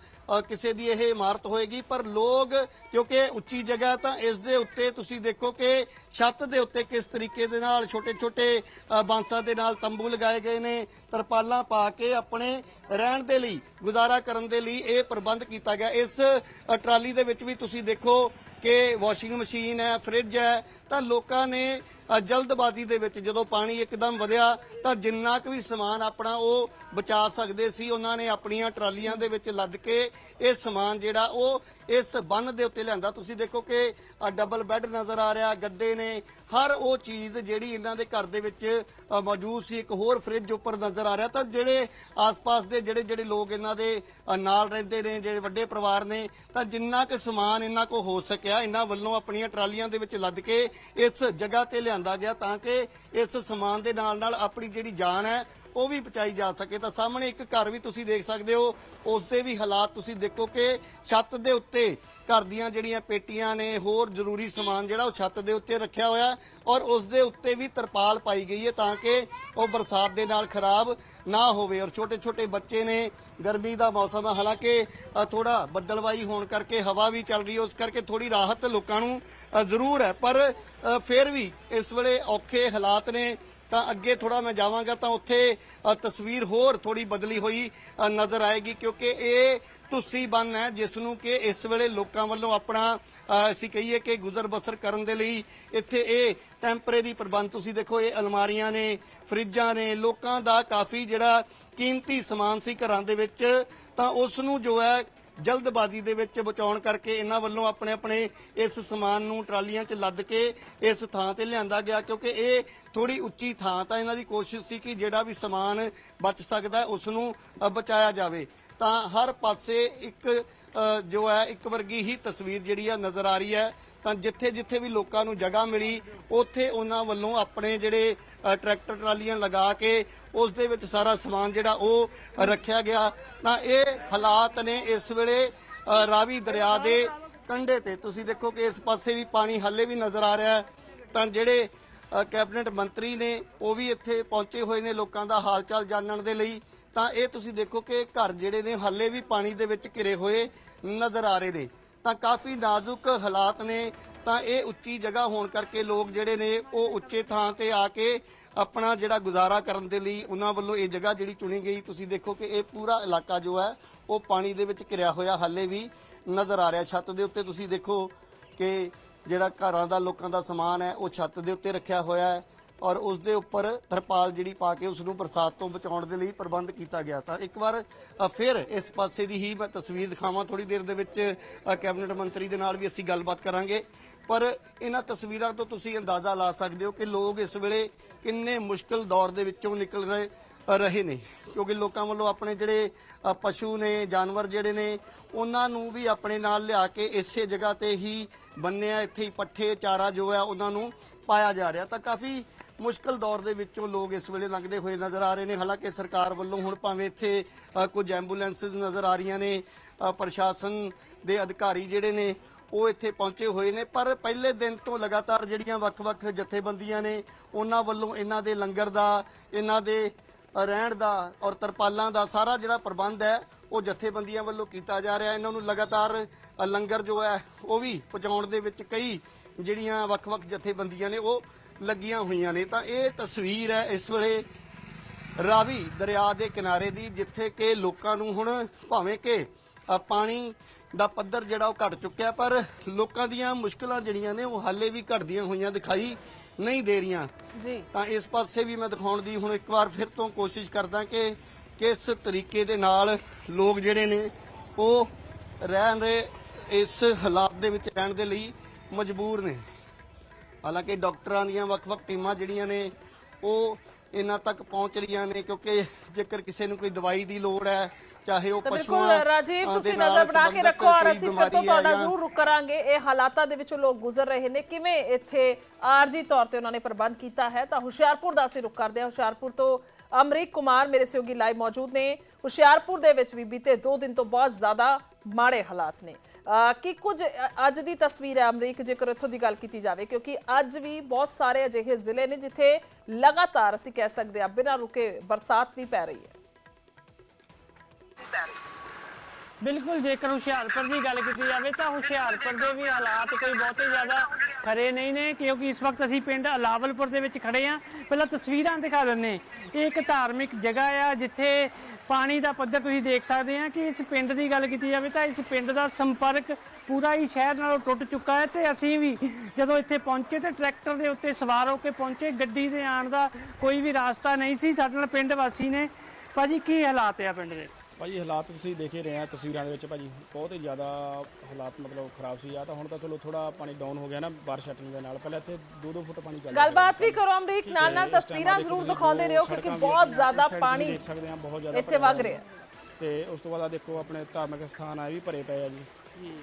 ਕਿਸੇ ਦੀ ਇਹ ਇਮਾਰਤ ਹੋਏਗੀ। ਪਰ ਲੋਕ, ਕਿਉਂਕਿ ਉੱਚੀ ਜਗ੍ਹਾ ਤਾਂ ਇਸ ਦੇ ਉੱਤੇ ਤੁਸੀਂ ਦੇਖੋ ਕਿ ਛੱਤ ਦੇ ਉੱਤੇ ਕਿਸ ਤਰੀਕੇ ਦੇ ਨਾਲ ਛੋਟੇ ਛੋਟੇ ਬਾਂਸਾਂ ਦੇ ਨਾਲ ਤੰਬੂ ਲਗਾਏ ਗਏ ਨੇ, ਤਰਪਾਲਾਂ ਪਾ ਕੇ ਆਪਣੇ ਰਹਿਣ ਦੇ ਲਈ, ਗੁਜ਼ਾਰਾ ਕਰਨ ਦੇ ਲਈ ਇਹ ਪ੍ਰਬੰਧ ਕੀਤਾ ਗਿਆ। ਇਸ ਟਰਾਲੀ ਦੇ ਵਿੱਚ ਵੀ ਤੁਸੀਂ ਦੇਖੋ ਕਿ ਵਾਸ਼ਿੰਗ ਮਸ਼ੀਨ ਹੈ, ਫ੍ਰਿਜ ਹੈ, ਤਾਂ ਲੋਕਾਂ ਨੇ ਜਲਦਬਾਜ਼ੀ ਦੇ ਵਿੱਚ ਜਦੋਂ ਪਾਣੀ ਇੱਕਦਮ ਵਧਿਆ ਤਾਂ ਜਿੰਨਾ ਕੁ ਵੀ ਸਮਾਨ ਆਪਣਾ ਉਹ ਬਚਾ ਸਕਦੇ ਸੀ, ਉਹਨਾਂ ਨੇ ਆਪਣੀਆਂ ਟਰਾਲੀਆਂ ਦੇ ਵਿੱਚ ਲੱਦ ਕੇ ਇਹ ਸਮਾਨ ਜਿਹੜਾ ਉਹ ਇਸ ਬੰਨ ਦੇ ਉੱਤੇ ਲਿਆਂਦਾ। ਤੁਸੀਂ ਦੇਖੋ ਕਿ ਡਬਲ ਬੈੱਡ ਨਜ਼ਰ ਆ ਰਿਹਾ, ਗੱਦੇ ਨੇ, ਹਰ ਉਹ ਚੀਜ਼ ਜਿਹੜੀ ਇਹਨਾਂ ਦੇ ਘਰ ਦੇ ਵਿੱਚ ਮੌਜੂਦ ਸੀ, ਇੱਕ ਹੋਰ ਫ੍ਰਿਜ ਉੱਪਰ ਨਜ਼ਰ ਆ ਰਿਹਾ। ਤਾਂ ਜਿਹੜੇ ਆਸ-ਪਾਸ ਦੇ ਜਿਹੜੇ ਜਿਹੜੇ ਲੋਕ ਇਹਨਾਂ ਦੇ ਨਾਲ ਰਹਿੰਦੇ ਨੇ, ਜਿਹੜੇ ਵੱਡੇ ਪਰਿਵਾਰ ਨੇ, ਤਾਂ ਜਿੰਨਾ ਕੁ ਸਮਾਨ ਇਹਨਾਂ ਕੋ ਹੋ ਸਕਿਆ, ਇਹਨਾਂ ਵੱਲੋਂ ਆਪਣੀਆਂ ਟਰਾਲੀਆਂ ਦੇ ਵਿੱਚ ਲੱਦ ਕੇ ਇਸ ਜਗ੍ਹਾ ਤੇ ਲਿਆਂਦਾ। ਗਿਆ ਤਾਂ ਕਿ ਇਸ ਸਮਾਨ ਦੇ ਨਾਲ ਨਾਲ ਆਪਣੀ ਜਿਹੜੀ ਜਾਨ ਹੈ ਉਹ ਵੀ ਪਹੁੰਚਾਈ ਜਾ ਸਕੇ ਤਾਂ ਸਾਹਮਣੇ ਇੱਕ ਘਰ ਵੀ ਤੁਸੀਂ ਦੇਖ ਸਕਦੇ ਹੋ। ਉਸ ਦੇ ਵੀ ਹਾਲਾਤ ਤੁਸੀਂ ਦੇਖੋ ਕਿ ਛੱਤ ਦੇ ਉੱਤੇ ਘਰ ਦੀਆਂ ਜਿਹੜੀਆਂ ਪੇਟੀਆਂ ਨੇ, ਹੋਰ ਜ਼ਰੂਰੀ ਸਮਾਨ ਜਿਹੜਾ ਉਹ ਛੱਤ ਦੇ ਉੱਤੇ ਰੱਖਿਆ ਹੋਇਆ ਔਰ ਉਸ ਦੇ ਉੱਤੇ ਵੀ ਤਰਪਾਲ ਪਾਈ ਗਈ ਹੈ ਤਾਂ ਕਿ ਉਹ ਬਰਸਾਤ ਦੇ ਨਾਲ ਖਰਾਬ ਨਾ ਹੋਵੇ ਔਰ ਛੋਟੇ ਛੋਟੇ ਬੱਚੇ ਨੇ, ਗਰਮੀ ਦਾ ਮੌਸਮ ਹੈ। ਹਾਲਾਂਕਿ ਥੋੜਾ ਬੱਦਲਵਾਈ ਹੋਣ ਕਰਕੇ ਹਵਾ ਵੀ ਚੱਲ ਰਹੀ ਹੈ, ਉਸ ਕਰਕੇ ਥੋੜੀ ਰਾਹਤ ਲੋਕਾਂ ਨੂੰ ਜ਼ਰੂਰ ਹੈ। ਪਰ ਫਿਰ ਵੀ ਇਸ ਵੇਲੇ ਔਖੇ ਹਾਲਾਤ ਨੇ। ਤਾਂ ਅੱਗੇ ਥੋੜਾ ਮੈਂ ਜਾਵਾਂਗਾ ਤਾਂ ਉੱਥੇ ਤਸਵੀਰ ਹੋਰ ਥੋੜੀ ਬਦਲੀ ਹੋਈ ਨਜ਼ਰ ਆਏਗੀ ਕਿਉਂਕਿ ਇਹ ਤੁਸੀਂ ਬੰਨ ਹੈ ਜਿਸ ਨੂੰ ਕਿ ਇਸ ਵੇਲੇ ਲੋਕਾਂ ਵੱਲੋਂ ਆਪਣਾ ਅਸੀਂ ਕਹੀਏ ਕਿ ਗੁਜ਼ਰ ਬਸਰ ਕਰਨ ਦੇ ਲਈ ਇੱਥੇ ਇਹ ਟੈਂਪਰੇਰੀ ਪ੍ਰਬੰਧ ਤੁਸੀਂ ਦੇਖੋ, ਇਹ ਅਲਮਾਰੀਆਂ ਨੇ, ਫਰਿੱਜਾਂ ਨੇ, ਲੋਕਾਂ ਦਾ ਕਾਫੀ ਜਿਹੜਾ ਕੀਮਤੀ ਸਮਾਨ ਸੀ ਘਰਾਂ ਦੇ ਵਿੱਚ, ਤਾਂ ਉਸ ਨੂੰ ਜੋ ਹੈ ਜਲਦਬਾਜ਼ੀ ਦੇ ਵਿੱਚ ਬਚਾਉਣ ਕਰਕੇ ਇਹਨਾਂ ਵੱਲੋਂ ਆਪਣੇ ਆਪਣੇ ਇਸ ਸਮਾਨ ਨੂੰ ਟਰਾਲੀਆਂ 'ਚ ਲੱਦ ਕੇ ਇਸ ਥਾਂ ਤੇ ਲਿਆਂਦਾ ਗਿਆ ਕਿਉਂਕਿ ਇਹ ਥੋੜੀ ਉੱਚੀ ਥਾਂ ਤਾਂ ਇਹਨਾਂ ਦੀ ਕੋਸ਼ਿਸ਼ ਸੀ ਕਿ ਜਿਹੜਾ ਵੀ ਸਮਾਨ ਬਚ ਸਕਦਾ ਹੈ, ਉਸ ਨੂੰ ਬਚਾਇਆ ਜਾਵੇ। ਤਾਂ ਹਰ ਪਾਸੇ ਇੱਕ ਜੋ ਹੈ ਇੱਕ ਵਰਗੀ ਹੀ ਤਸਵੀਰ ਜਿਹੜੀ ਆ ਨਜ਼ਰ ਆ ਰਹੀ ਹੈ। ਤਾਂ ਜਿੱਥੇ ਜਿੱਥੇ ਵੀ ਲੋਕਾਂ ਨੂੰ ਜਗ੍ਹਾ ਮਿਲੀ ਉੱਥੇ ਉਹਨਾਂ ਵੱਲੋਂ ਆਪਣੇ ਜਿਹੜੇ ਟਰੈਕਟਰ ਟਰਾਲੀਆਂ ਲਗਾ ਕੇ ਉਸ ਦੇ ਵਿੱਚ ਸਾਰਾ ਸਮਾਨ ਜਿਹੜਾ ਉਹ ਰੱਖਿਆ ਗਿਆ। ਤਾਂ ਇਹ ਹਾਲਾਤ ਨੇ ਇਸ ਵੇਲੇ ਰਾਵੀ ਦਰਿਆ ਦੇ ਕੰਢੇ ਤੇ। ਤੁਸੀਂ ਦੇਖੋ ਕਿ ਇਸ ਪਾਸੇ ਵੀ ਪਾਣੀ ਹਾਲੇ ਵੀ ਨਜ਼ਰ ਆ ਰਿਹਾ ਹੈ। ਤਾਂ ਜਿਹੜੇ ਕੈਬਨਿਟ ਮੰਤਰੀ ਨੇ, ਉਹ ਵੀ ਇੱਥੇ ਪਹੁੰਚੇ ਹੋਏ ਨੇ ਲੋਕਾਂ ਦਾ ਹਾਲ ਚਾਲ ਜਾਣਨ ਦੇ ਲਈ। ਤਾਂ ਇਹ ਤੁਸੀਂ ਦੇਖੋ ਕਿ ਘਰ ਜਿਹੜੇ ਨੇ, ਹਾਲੇ ਵੀ ਪਾਣੀ ਦੇ ਵਿੱਚ ਘਿਰੇ ਹੋਏ ਨਜ਼ਰ ਆ ਰਹੇ ਨੇ। ਤਾਂ ਕਾਫੀ ਨਾਜ਼ੁਕ ਹਾਲਾਤ ਨੇ ਤਾਂ ਇਹ ਉੱਚੀ ਜਗ੍ਹਾ ਹੋਣ ਕਰਕੇ ਲੋਕ ਜਿਹੜੇ ਨੇ ਉਹ ਉੱਚੇ ਥਾਂ ਤੇ ਆ ਕੇ ਆਪਣਾ ਜਿਹੜਾ ਗੁਜ਼ਾਰਾ ਕਰਨ ਦੇ ਲਈ ਉਹਨਾਂ ਵੱਲੋਂ ਇਹ ਜਗ੍ਹਾ ਜਿਹੜੀ ਚੁਣੀ ਗਈ, ਤੁਸੀਂ ਦੇਖੋ ਕਿ ਇਹ ਪੂਰਾ ਇਲਾਕਾ ਜੋ ਹੈ, ਉਹ ਪਾਣੀ ਦੇ ਵਿੱਚ ਘਿਰਿਆ ਹੋਇਆ ਹਾਲੇ ਵੀ ਨਜ਼ਰ ਆ ਰਿਹਾ। ਛੱਤ ਦੇ ਉੱਤੇ ਤੁਸੀਂ ਦੇਖੋ ਕਿ ਜਿਹੜਾ ਘਰਾਂ ਦਾ, ਲੋਕਾਂ ਦਾ ਸਮਾਨ ਹੈ, ਉਹ ਛੱਤ ਦੇ ਉੱਤੇ ਰੱਖਿਆ ਹੋਇਆ ਹੈ ਔਰ ਉਸ ਦੇ ਉੱਪਰ ਤਰਪਾਲ ਜਿਹੜੀ ਪਾ ਕੇ ਉਸ ਨੂੰ ਬਰਸਾਤ ਤੋਂ ਬਚਾਉਣ ਦੇ ਲਈ ਪ੍ਰਬੰਧ ਕੀਤਾ ਗਿਆ। ਤਾਂ ਇੱਕ ਵਾਰ ਫਿਰ ਇਸ ਪਾਸੇ ਦੀ ਹੀ ਮੈਂ ਤਸਵੀਰ ਦਿਖਾਵਾਂ। ਥੋੜੀ ਦੇਰ ਦੇ ਵਿੱਚ ਕੈਬਨਿਟ ਮੰਤਰੀ ਦੇ ਨਾਲ ਵੀ ਅਸੀਂ ਗੱਲਬਾਤ ਕਰਾਂਗੇ। ਪਰ ਇਹਨਾਂ ਤਸਵੀਰਾਂ ਤੋਂ ਤੁਸੀਂ ਅੰਦਾਜ਼ਾ ਲਾ ਸਕਦੇ ਹੋ ਕਿ ਲੋਕ ਇਸ ਵੇਲੇ ਕਿੰਨੇ ਮੁਸ਼ਕਲ ਦੌਰ ਦੇ ਵਿੱਚੋਂ ਨਿਕਲ ਰਹੇ ਰਹੇ ਨੇ। ਕਿਉਂਕਿ ਲੋਕਾਂ ਵੱਲੋਂ ਆਪਣੇ ਜਿਹੜੇ ਪਸ਼ੂ ਨੇ, ਜਾਨਵਰ ਜਿਹੜੇ ਨੇ, ਉਹਨਾਂ ਨੂੰ ਵੀ ਆਪਣੇ ਨਾਲ ਲਿਆ ਕੇ ਇਸੇ ਜਗ੍ਹਾ ਤੇ ਹੀ ਬੰਨਿਆ, ਇੱਥੇ ਹੀ ਪੱਠੇ, ਚਾਰਾ ਜੋ ਹੈ ਉਹਨਾਂ ਨੂੰ ਪਾਇਆ ਜਾ ਰਿਹਾ। ਤਾਂ ਕਾਫੀ ਮੁਸ਼ਕਲ ਦੌਰ ਦੇ ਵਿੱਚੋਂ ਲੋਕ ਇਸ ਵੇਲੇ ਲੰਘਦੇ ਹੋਏ ਨਜ਼ਰ ਆ ਰਹੇ ਨੇ। ਹਾਲਾਂਕਿ ਸਰਕਾਰ ਵੱਲੋਂ ਹੁਣ ਭਾਵੇਂ ਇੱਥੇ ਕੁਝ ਐਂਬੂਲੈਂਸਸ ਨਜ਼ਰ ਆ ਰਹੀਆਂ ਨੇ ਪ੍ਰਸ਼ਾਸਨ ਦੇ ਅਧਿਕਾਰੀ ਜਿਹੜੇ ਨੇ ਉਹ ਇੱਥੇ ਪਹੁੰਚੇ ਹੋਏ ਨੇ, ਪਰ ਪਹਿਲੇ ਦਿਨ ਤੋਂ ਲਗਾਤਾਰ ਜਿਹੜੀਆਂ ਵੱਖ-ਵੱਖ ਜਥੇਬੰਦੀਆਂ ਨੇ, ਉਹਨਾਂ ਵੱਲੋਂ ਇਹਨਾਂ ਦੇ ਲੰਗਰ ਦਾ, ਇਹਨਾਂ ਦੇ ਰਹਿਣ ਦਾ ਔਰ ਤਰਪਾਲਾਂ ਦਾ ਸਾਰਾ ਜਿਹੜਾ ਪ੍ਰਬੰਧ ਹੈ, ਉਹ ਜਥੇਬੰਦੀਆਂ ਵੱਲੋਂ ਕੀਤਾ ਜਾ ਰਿਹਾ। ਇਹਨਾਂ ਨੂੰ ਲਗਾਤਾਰ ਲੰਗਰ ਜੋ ਹੈ, ਉਹ ਵੀ ਪਹੁੰਚਾਉਣ ਦੇ ਵਿੱਚ ਕਈ ਜਿਹੜੀਆਂ ਵੱਖ-ਵੱਖ ਜਥੇਬੰਦੀਆਂ ਨੇ, ਉਹ ਲੱਗੀਆਂ ਹੋਈਆਂ ਨੇ। ਤਾਂ ਇਹ ਤਸਵੀਰ ਹੈ ਇਸ ਵੇਲੇ ਰਾਵੀ ਦਰਿਆ ਦੇ ਕਿਨਾਰੇ ਦੀ, ਜਿੱਥੇ ਕਿ ਲੋਕਾਂ ਨੂੰ ਹੁਣ ਭਾਵੇਂ ਕਿ ਪਾਣੀ ਦਾ ਪੱਧਰ ਜਿਹੜਾ ਉਹ ਘਟ ਚੁੱਕਿਆ ਪਰ ਲੋਕਾਂ ਦੀਆਂ ਮੁਸ਼ਕਲਾਂ ਜਿਹੜੀਆਂ ਨੇ ਉਹ ਹਾਲੇ ਵੀ ਘਟਦੀਆਂ ਹੋਈਆਂ ਦਿਖਾਈ ਨਹੀਂ ਦੇ ਰਹੀਆਂ। ਜੀ। ਤਾਂ ਇਸ ਪਾਸੇ ਵੀ ਮੈਂ ਦਿਖਾਉਣ ਦੀ ਹੁਣ ਇੱਕ ਵਾਰ ਫਿਰ ਤੋਂ ਕੋਸ਼ਿਸ਼ ਕਰਦਾ ਕਿ ਕਿਸ ਤਰੀਕੇ ਦੇ ਨਾਲ ਲੋਕ ਜਿਹੜੇ ਨੇ ਉਹ ਰਹਿਣ ਦੇ ਇਸ ਹਾਲਾਤ ਦੇ ਵਿੱਚ ਰਹਿਣ ਦੇ ਲਈ ਮਜਬੂਰ ਨੇ। ਹਾਲਾਂਕਿ ਡਾਕਟਰਾਂ ਦੀਆਂ ਵੱਖ-ਵੱਖ ਟੀਮਾਂ ਜਿਹੜੀਆਂ ਨੇ ਉਹ ਇਹਨਾਂ ਤੱਕ ਪਹੁੰਚ ਰਹੀਆਂ ਨੇ ਕਿਉਂਕਿ ਜੇਕਰ ਕਿਸੇ ਨੂੰ ਕੋਈ ਦਵਾਈ ਦੀ ਲੋੜ ਹੈ ਚਾਹੇ ਉਹ ਪਸ਼ੂਆਂ ਬਿਲਕੁਲ ਰਾਜੀਵ ਤੁਸੀਂ ਨਜ਼ਰ ਬਣਾ ਕੇ ਰੱਖੋ ਔਰ ਅਸੀਂ ਫਿਰ ਤੋਂ ਤੁਹਾਡਾ ਜ਼ਰੂਰ ਰੁਕ ਕਰਾਂਗੇ। ਇਹ ਹਾਲਾਤਾਂ ਦੇ ਵਿੱਚੋਂ ਲੋਕ ਗੁਜ਼ਰ ਰਹੇ ਨੇ। ਕਿਵੇਂ ਇੱਥੇ ਆਰਜੀ ਤੌਰ ਤੇ ਉਹਨਾਂ ਨੇ ਪ੍ਰਬੰਧ ਕੀਤਾ ਹੈ? ਤਾਂ ਹੁਸ਼ਿਆਰਪੁਰ ਦਾ ਅਸੀਂ ਰੁਕ ਕਰਦੇ ਹਾਂ। ਹੁਸ਼ਿਆਰਪੁਰ ਤੋਂ ਅਮਰੀਕ ਕੁਮਾਰ ਮੇਰੇ ਸਹਿਯੋਗੀ ਲਾਈਵ ਮੌਜੂਦ ਨੇ। ਹੁਸ਼ਿਆਰਪੁਰ ਦੇ ਵਿੱਚ ਵੀ ਬੀਤੇ 2 ਦਿਨ ਤੋਂ ਬਹੁਤ ਜ਼ਿਆਦਾ ਮਾੜੇ ਹਾਲਾਤ ਨੇ। ਕੀ ਕੁਝ ਅੱਜ ਦੀ ਤਸਵੀਰ ਹੈ ਅਮਰੀਕ ਜੇਕਰ ਇੱਥੋਂ ਦੀ ਗੱਲ ਕੀਤੀ ਜਾਵੇ ਕਿਉਂਕਿ ਅੱਜ ਵੀ ਬਹੁਤ ਸਾਰੇ ਅਜਿਹੇ ਜ਼ਿਲ੍ਹੇ ਨੇ ਜਿੱਥੇ ਲਗਾਤਾਰ ਅਸੀਂ ਕਹਿ ਸਕਦੇ ਹਾਂ ਬਿਨਾਂ ਰੁਕੇ ਬਰਸਾਤ ਵੀ ਪੈ ਰਹੀ ਹੈ। ਬਿਲਕੁਲ, ਜੇਕਰ ਹੁਸ਼ਿਆਰਪੁਰ ਦੀ ਗੱਲ ਕੀਤੀ ਜਾਵੇ ਤਾਂ ਹੁਸ਼ਿਆਰਪੁਰ ਦੇ ਵੀ ਹਾਲਾਤ ਕੋਈ ਬਹੁਤੇ ਜ਼ਿਆਦਾ ਖਰੇ ਨਹੀਂ ਨੇ, ਕਿਉਂਕਿ ਇਸ ਵਕਤ ਅਸੀਂ ਪਿੰਡ ਅਲਾਵਲਪੁਰ ਦੇ ਵਿੱਚ ਖੜੇ ਆ ਪਹਿਲਾਂ ਤਸਵੀਰਾਂ ਦਿਖਾ ਦਿੰਨੇ ਇਹ ਇੱਕ ਧਾਰਮਿਕ ਜਗ੍ਹਾ ਆ, ਜਿੱਥੇ ਪਾਣੀ ਦਾ ਪੱਧਰ ਤੁਸੀਂ ਦੇਖ ਸਕਦੇ ਆ ਕਿ ਇਸ ਪਿੰਡ ਦੀ ਗੱਲ ਕੀਤੀ ਜਾਵੇ ਤਾਂ ਇਸ ਪਿੰਡ ਦਾ ਸੰਪਰਕ ਪੂਰਾ ਹੀ ਸ਼ਹਿਰ ਨਾਲੋਂ ਟੁੱਟ ਚੁੱਕਾ ਹੈ ਤੇ ਅਸੀਂ ਵੀ ਜਦੋਂ ਇੱਥੇ ਪਹੁੰਚੇ ਤੇ ਟਰੈਕਟਰ ਦੇ ਉੱਤੇ ਸਵਾਰ ਹੋ ਕੇ ਪਹੁੰਚੇ। ਗੱਡੀ ਦੇ ਆਉਣ ਦਾ ਕੋਈ ਵੀ ਰਾਸਤਾ ਨਹੀਂ ਸੀ। ਸਾਡੇ ਨਾਲ ਪਿੰਡ ਵਾਸੀ ਨੇ। ਭਾਜੀ, ਕੀ ਹਾਲਾਤ ਆ ਪਿੰਡ ਦੇ? ਭਾਜੀ ਹਾਲਾਤ ਤੁਸੀਂ ਦੇਖ ਹੀ ਰਹੇ ਆ ਤਸਵੀਰਾਂ ਦੇ ਵਿੱਚ ਭਾਜੀ ਬਹੁਤ ਹੀ ਜ਼ਿਆਦਾ ਹਾਲਾਤ ਮਤਲਬ ਖਰਾਬ ਸੀ। ਆ ਤਾਂ ਹੁਣ ਤਾਂ ਚਲੋ ਥੋੜਾ ਪਾਣੀ ਡਾਊਨ ਹੋ ਗਿਆ ਨਾ ਬਾਰਿਸ਼ ਹਟਣ ਦੇ ਨਾਲ। ਪਹਿਲਾਂ ਇੱਥੇ 2-2 ਫੁੱਟ ਪਾਣੀ ਚੱਲ ਗੱਲਬਾਤ ਵੀ ਕਰੋ ਅਮਰੀਕ ਨਾਲ ਨਾਲ ਤਸਵੀਰਾਂ ਜ਼ਰੂਰ ਦਿਖਾਉਂਦੇ ਰਹੋ ਕਿਉਂਕਿ ਬਹੁਤ ਜ਼ਿਆਦਾ ਪਾਣੀ ਦੇਖ ਸਕਦੇ ਆ ਬਹੁਤ ਜ਼ਿਆਦਾ ਇੱਥੇ ਵਗ ਰਿਹਾ। ਤੇ ਉਸ ਤੋਂ ਬਾਅਦ ਆ ਦੇਖੋ ਆਪਣੇ ਧਾਰਮਿਕ ਸਥਾਨ ਆ ਵੀ ਭਰੇ ਪਏ ਆ ਜੀ।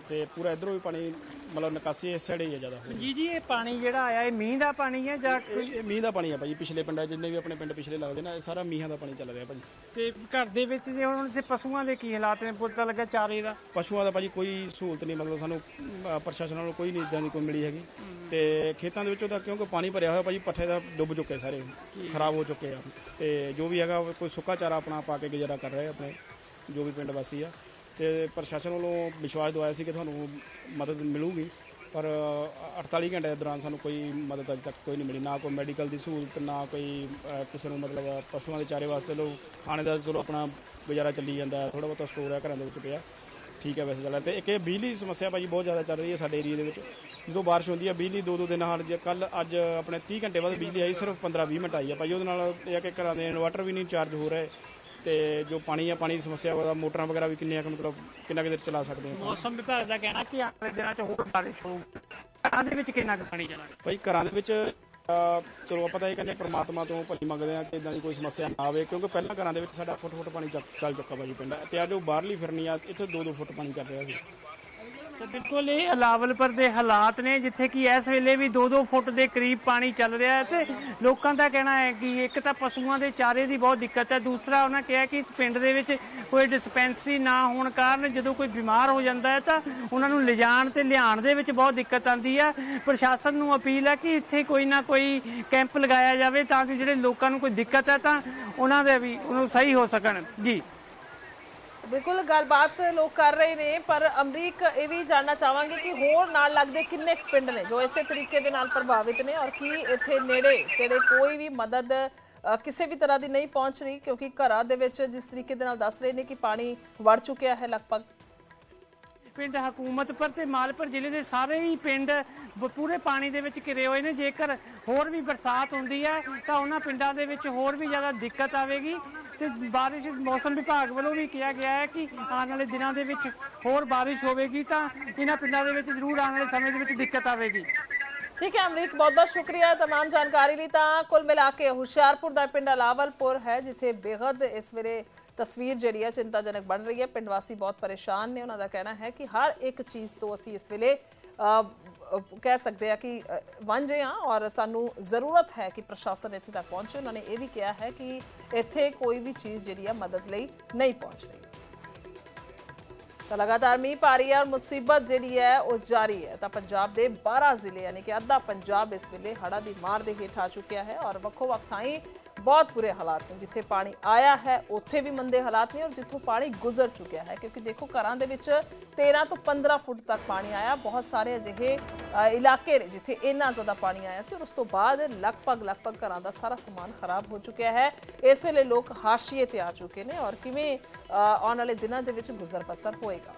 ਤੇ ਪੂਰਾ ਇਧਰੋਂ ਵੀ ਪਾਣੀ ਮਤਲਬ ਨਿਕਾਸੀ ਇਸ ਸਾਈਡ ਹੀ ਹੈ ਜ਼ਿਆਦਾ ਜੀ ਜੀ ਇਹ ਪਾਣੀ ਜਿਹੜਾ ਆਇਆ ਇਹ ਮੀਂਹ ਦਾ ਪਾਣੀ ਹੈ ਜਾਂ ਕੋਈ ਇਹ ਮੀਂਹ ਦਾ ਪਾਣੀ ਆ ਭਾਜੀ ਪਿਛਲੇ ਪਿੰਡਾਂ 'ਚ ਜਿੰਨੇ ਵੀ ਆਪਣੇ ਪਿੰਡ ਪਿਛਲੇ ਲੱਗਦੇ ਨਾ ਇਹ ਸਾਰਾ ਮੀਂਹਾਂ ਦਾ ਪਾਣੀ ਚੱਲ ਰਿਹਾ ਭਾਜੀ। ਤੇ ਘਰ ਦੇ ਵਿੱਚ ਜੇ ਹੁਣ ਇੱਥੇ ਪਸ਼ੂਆਂ ਦੇ ਕੀ ਹਾਲਾਤ ਨੇ ਪਤਾ ਲੱਗਾ ਚਾਰੇ ਦਾ। ਪਸ਼ੂਆਂ ਦਾ ਭਾਜੀ ਕੋਈ ਸਹੂਲਤ ਨਹੀਂ ਮਤਲਬ ਸਾਨੂੰ ਪ੍ਰਸ਼ਾਸਨ ਵੱਲੋਂ ਕੋਈ ਨਹੀਂ ਇਦਾਂ ਦੀ ਕੋਈ ਮਿਲੀ ਹੈਗੀ। ਤੇ ਖੇਤਾਂ ਦੇ ਵਿੱਚੋਂ ਤਾਂ ਕਿਉਂਕਿ ਪਾਣੀ ਭਰਿਆ ਹੋਇਆ ਭਾਜੀ ਪੱਠੇ ਦਾ ਡੁੱਬ ਚੁੱਕੇ ਸਾਰੇ ਖਰਾਬ ਹੋ ਚੁੱਕੇ ਆ। ਤੇ ਜੋ ਵੀ ਹੈਗਾ ਕੋਈ ਸੁੱਕਾ ਚਾਰਾ ਆਪਣਾ ਪਾ ਕੇ ਗੁਜ਼ਾਰਾ ਕਰ ਰਹੇ ਆਪਣੇ ਜੋ ਵੀ ਪਿੰਡ ਵਾਸੀ ਆ। ਤੇ ਪ੍ਰਸ਼ਾਸਨ ਵੱਲੋਂ ਵਿਸ਼ਵਾਸ ਦਵਾਇਆ ਸੀ ਕਿ ਤੁਹਾਨੂੰ ਮਦਦ ਮਿਲੂਗੀ ਪਰ ਅ, 48 ਘੰਟੇ ਦੇ ਦੌਰਾਨ ਸਾਨੂੰ ਕੋਈ ਮਦਦ ਅਜੇ ਤੱਕ ਕੋਈ ਨਹੀਂ ਮਿਲੀ। ਨਾ ਕੋਈ ਮੈਡੀਕਲ ਦੀ ਸਹੂਲਤ ਨਾ ਕੋਈ ਕਿਸੇ ਨੂੰ ਮਤਲਬ ਪਸ਼ੂਆਂ ਦੇ ਚਾਰੇ ਵਾਸਤੇ ਲੋ ਖਾਣੇ ਦਾ ਚਲੋ ਆਪਣਾ ਗੁਜ਼ਾਰਾ ਚੱਲੀ ਜਾਂਦਾ ਥੋੜਾ ਬਹੁਤਾ ਸਟੋਰ ਹੈ ਘਰਾਂ ਦੇ ਵਿੱਚ ਪਿਆ। ਠੀਕ ਹੈ ਵੈਸੇ ਚੱਲ ਤੇ ਇੱਕ ਇਹ ਬਿਜਲੀ ਦੀ ਸਮੱਸਿਆ ਭਾਜੀ ਬਹੁਤ ਜ਼ਿਆਦਾ ਚੱਲ ਰਹੀ ਹੈ ਸਾਡੇ ਏਰੀਆ ਦੇ ਵਿੱਚ। ਜਦੋਂ ਬਾਰਿਸ਼ ਹੁੰਦੀ ਹੈ ਬਿਜਲੀ ਦੋ ਦੋ ਦਿਨ ਹਾਲ ਜੇ ਕੱਲ ਅੱਜ ਆਪਣੇ 30 ਘੰਟੇ ਬਾਅਦ ਬਿਜਲੀ ਆਈ ਸਿਰਫ 15 20 ਮਿੰਟ ਆਈ ਹੈ। ਭਾਜੀ ਉਹਦੇ ਨਾਲ ਇਹ ਆ ਕਿ ਘਰਾਂ ਦੇ ਇਨਵਰਟਰ ਵੀ ਨਹੀਂ ਚਾਰਜ ਹੋ ਰਹੇ। ਤੇ ਜੋ ਪਾਣੀ ਆ ਪਾਣੀ ਦੀ ਸਮੱਸਿਆ ਉਹਦਾ ਮੋਟਰਾਂ ਵਗੈਰਾ ਵੀ ਕਿੰਨੀਆਂ ਕੁ ਮਤਲਬ ਕਿੰਨਾ ਕੁ ਦੇਰ ਚਲਾ ਸਕਦੇ ਹਾਂ ਮੌਸਮ ਵਿਭਾਗ ਦਾ ਕਹਿਣਾ ਕਿ ਵਾਲੇ ਦਿਨਾਂ 'ਚ ਹੋਰ ਬਾਰਿਸ਼ ਹੋਊ ਘਰਾਂ ਦੇ ਵਿੱਚ ਕਿੰਨਾ ਕੁ ਪਾਣੀ ਚਲਾ ਭਾਈ ਘਰਾਂ ਦੇ ਵਿੱਚ ਅਹ, ਚਲੋ ਆਪਾਂ ਤਾਂ ਇਹ ਕਹਿੰਦੇ ਪ੍ਰਮਾਤਮਾ ਤੋਂ ਭਲੀ ਮੰਗਦੇ ਆ ਕਿ ਇਦਾਂ ਦੀ ਕੋਈ ਸਮੱਸਿਆ ਨਾ ਆਵੇ ਕਿਉਂਕਿ ਪਹਿਲਾਂ ਘਰਾਂ ਦੇ ਵਿੱਚ ਸਾਡਾ ਫੁੱਟ ਫੁੱਟ ਪਾਣੀ ਚੱਲ ਚੱਲ ਚੁੱਕਾ ਭਾਜੀ ਪਿੰਡ। ਤੇ ਅੱਜ ਉਹ ਬਾਹਰਲੀ ਫਿਰਨੀ ਆ ਇੱਥੇ 2-2 ਫੁੱਟ ਪਾਣੀ ਚੱਲ ਰਿਹਾ ਸੀ। ਤੇ ਬਿਲਕੁਲ ਇਹ ਅਲਾਵਲਪੁਰ ਦੇ ਹਾਲਾਤ ਨੇ, ਜਿੱਥੇ ਕਿ ਇਸ ਵੇਲੇ ਵੀ 2-2 ਫੁੱਟ ਦੇ ਕਰੀਬ ਪਾਣੀ ਚੱਲ ਰਿਹਾ ਹੈ ਤੇ ਲੋਕਾਂ ਦਾ ਕਹਿਣਾ ਹੈ ਕਿ ਇੱਕ ਤਾਂ ਪਸ਼ੂਆਂ ਦੇ ਚਾਰੇ ਦੀ ਬਹੁਤ ਦਿੱਕਤ ਹੈ, ਦੂਸਰਾ ਉਹਨਾਂ ਕਿਹਾ ਕਿ ਇਸ ਪਿੰਡ ਦੇ ਵਿੱਚ ਕੋਈ ਡਿਸਪੈਂਸਰੀ ਨਾ ਹੋਣ ਕਾਰਨ ਜਦੋਂ ਕੋਈ ਬਿਮਾਰ ਹੋ ਜਾਂਦਾ ਹੈ ਤਾਂ ਉਹਨਾਂ ਨੂੰ ਲਿਜਾਣ ਤੇ ਲਿਆਉਣ ਦੇ ਵਿੱਚ ਬਹੁਤ ਦਿੱਕਤ ਆਉਂਦੀ ਹੈ ਪ੍ਰਸ਼ਾਸਨ ਨੂੰ ਅਪੀਲ ਹੈ ਕਿ ਇੱਥੇ ਕੋਈ ਨਾ ਕੋਈ ਕੈਂਪ ਲਗਾਇਆ ਜਾਵੇ ਤਾਂ ਕਿ ਜਿਹੜੇ ਲੋਕਾਂ ਨੂੰ ਕੋਈ ਦਿੱਕਤ ਹੈ ਤਾਂ ਉਹਨਾਂ ਦੇ ਵੀ ਉਹਨੂੰ ਸਹੀ ਹੋ ਸਕਣ। ਜੀ। ਬਿਲਕੁਲ ਗੱਲਬਾਤ ਲੋਕ ਕਰ ਰਹੇ ਨੇ, ਪਰ ਅਮਰੀਕ, ਇਹ ਵੀ ਜਾਣਨਾ ਚਾਹਾਂਗੇ ਕਿ ਹੋਰ ਨਾਲ ਲੱਗਦੇ ਕਿੰਨੇ ਪਿੰਡ ਨੇ ਜੋ ਇਸੇ ਤਰੀਕੇ ਦੇ ਨਾਲ ਪ੍ਰਭਾਵਿਤ ਨੇ ਔਰ ਕੀ ਇੱਥੇ ਨੇੜੇ ਤੇੜੇ ਕੋਈ ਵੀ ਮਦਦ ਕਿਸੇ ਵੀ ਤਰ੍ਹਾਂ ਦੀ ਨਹੀਂ ਪਹੁੰਚ ਰਹੀ, ਕਿਉਂਕਿ ਘਰਾਂ ਦੇ ਵਿੱਚ ਜਿਸ ਤਰੀਕੇ ਦੇ ਨਾਲ ਦੱਸ ਰਹੇ ਨੇ ਕਿ ਪਾਣੀ ਵੜ ਚੁੱਕਿਆ ਹੈ ਲਗਭਗ। ਪਿੰਡ ਹਕੂਮਤਪੁਰ ਤੇ ਮਾਲਪੁਰ ਜ਼ਿਲ੍ਹੇ ਦੇ ਸਾਰੇ ਹੀ ਪਿੰਡ ਪੂਰੇ ਪਾਣੀ ਦੇ ਵਿੱਚ ਘਿਰੇ ਹੋਏ ਨੇ। ਜੇਕਰ ਹੋਰ ਵੀ ਬਰਸਾਤ ਹੁੰਦੀ ਹੈ, ਤਾਂ ਉਹਨਾਂ ਪਿੰਡਾਂ ਦੇ ਵਿੱਚ ਹੋਰ ਵੀ ਜ਼ਿਆਦਾ ਦਿੱਕਤ ਆਵੇਗੀ। ਤੇ ਬਾਰਿਸ਼ ਮੌਸਮ ਵਿਭਾਗ ਵੱਲੋਂ ਵੀ ਕਿਹਾ ਗਿਆ ਹੈ ਕਿ ਆਉਣ ਵਾਲੇ ਦਿਨਾਂ ਦੇ ਵਿੱਚ ਹੋਰ ਬਾਰਿਸ਼ ਹੋਵੇਗੀ ਤਾਂ ਇਹਨਾਂ ਪਿੰਡਾਂ ਦੇ ਵਿੱਚ ਜ਼ਰੂਰ ਆਉਣ ਵਾਲੇ ਸਮੇਂ ਦੇ ਵਿੱਚ ਦਿੱਕਤ ਆਵੇਗੀ ਠੀਕ ਹੈ ਅਮਰੀਕ ਬਹੁਤ ਬਹੁਤ ਸ਼ੁਕਰੀਆ तमाम ਜਾਣਕਾਰੀ ਲਈ ਤਾਂ ਕੁੱਲ ਮਿਲਾ ਕੇ ਹੁਸ਼ਿਆਰਪੁਰ ਦਾ ਪਿੰਡ ਅਲਾਵਲਪੁਰ ਹੈ ਜਿੱਥੇ ਬੇਹੱਦ ਇਸ ਵੇਲੇ ਤਸਵੀਰ ਜਿਹੜੀ ਹੈ ਚਿੰਤਾਜਨਕ ਬਣ ਰਹੀ ਹੈ ਪਿੰਡ ਵਾਸੀ ਬਹੁਤ ਪਰੇਸ਼ਾਨ ਨੇ ਉਹਨਾਂ ਦਾ ਕਹਿਣਾ ਹੈ ਕਿ ਹਰ ਇੱਕ ਚੀਜ਼ ਤੋਂ ਅਸੀਂ ਇਸ ਵੇਲੇ ਅ, ਅ, ਕਹਿ ਸਕਦੇ ਆ ਕਿ ਵਾਂਝੇ ਆ ਔਰ ਸਾਨੂੰ ਜ਼ਰੂਰਤ ਹੈ ਕਿ ਪ੍ਰਸ਼ਾਸਨ ਇੱਥੇ ਤੱਕ ਪਹੁੰਚੇ। ਉਹਨਾਂ ਨੇ ਇਹ ਵੀ ਕਿਹਾ ਹੈ ਕਿ ਇੱਥੇ ਕੋਈ ਵੀ ਚੀਜ਼ ਜਿਹੜੀ ਆ ਮਦਦ ਲਈ ਨਹੀਂ ਪਹੁੰਚ ਰਹੀ। ਤਾਂ ਲਗਾਤਾਰ ਮੀਂਹ ਪਾ ਰਹੀ ਹੈ ਔਰ ਮੁਸੀਬਤ ਜਿਹੜੀ ਹੈ ਉਹ ਜਾਰੀ ਹੈ। ਤਾਂ ਪੰਜਾਬ ਦੇ 12 ਜ਼ਿਲ੍ਹੇ ਯਾਨੀ ਕਿ ਅੱਧਾ ਪੰਜਾਬ ਇਸ ਵੇਲੇ ਹੜ੍ਹਾਂ ਦੀ ਮਾਰ ਦੇ ਹੇਠ ਆ ਚੁੱਕਿਆ ਹੈ ਔਰ ਵੱਖੋ ਵੱਖ ਥਾਈਂ ਬਹੁਤ ਬੁਰੇ ਹਾਲਾਤ ਨੇ। ਜਿੱਥੇ ਪਾਣੀ ਆਇਆ ਹੈ, ਉੱਥੇ ਵੀ ਮੰਦੇ ਹਾਲਾਤ ਨੇ ਔਰ ਜਿੱਥੋਂ ਪਾਣੀ ਗੁਜ਼ਰ ਚੁੱਕਿਆ ਹੈ। ਕਿਉਂਕਿ ਦੇਖੋ, ਘਰਾਂ ਦੇ ਵਿੱਚ 13 ਤੋਂ 15 ਫੁੱਟ ਤੱਕ ਪਾਣੀ ਆਇਆ। ਬਹੁਤ ਸਾਰੇ ਅਜਿਹੇ ਇਲਾਕੇ ਨੇ ਜਿੱਥੇ ਇੰਨਾ ਜ਼ਿਆਦਾ ਪਾਣੀ ਆਇਆ ਸੀ ਔਰ ਉਸ ਤੋਂ ਬਾਅਦ ਲਗਭਗ ਲਗਭਗ ਘਰਾਂ ਦਾ ਸਾਰਾ ਸਮਾਨ ਖਰਾਬ ਹੋ ਚੁੱਕਿਆ ਹੈ। ਇਸ ਵੇਲੇ ਲੋਕ ਹਾਸ਼ੀਏ ਤੇ ਆ ਚੁੱਕੇ ਨੇ ਔਰ ਕਿਵੇਂ ਆਉਣ ਵਾਲੇ ਦਿਨਾਂ ਦੇ ਵਿੱਚ ਗੁਜ਼ਰ ਬਸਰ ਹੋਏਗਾ।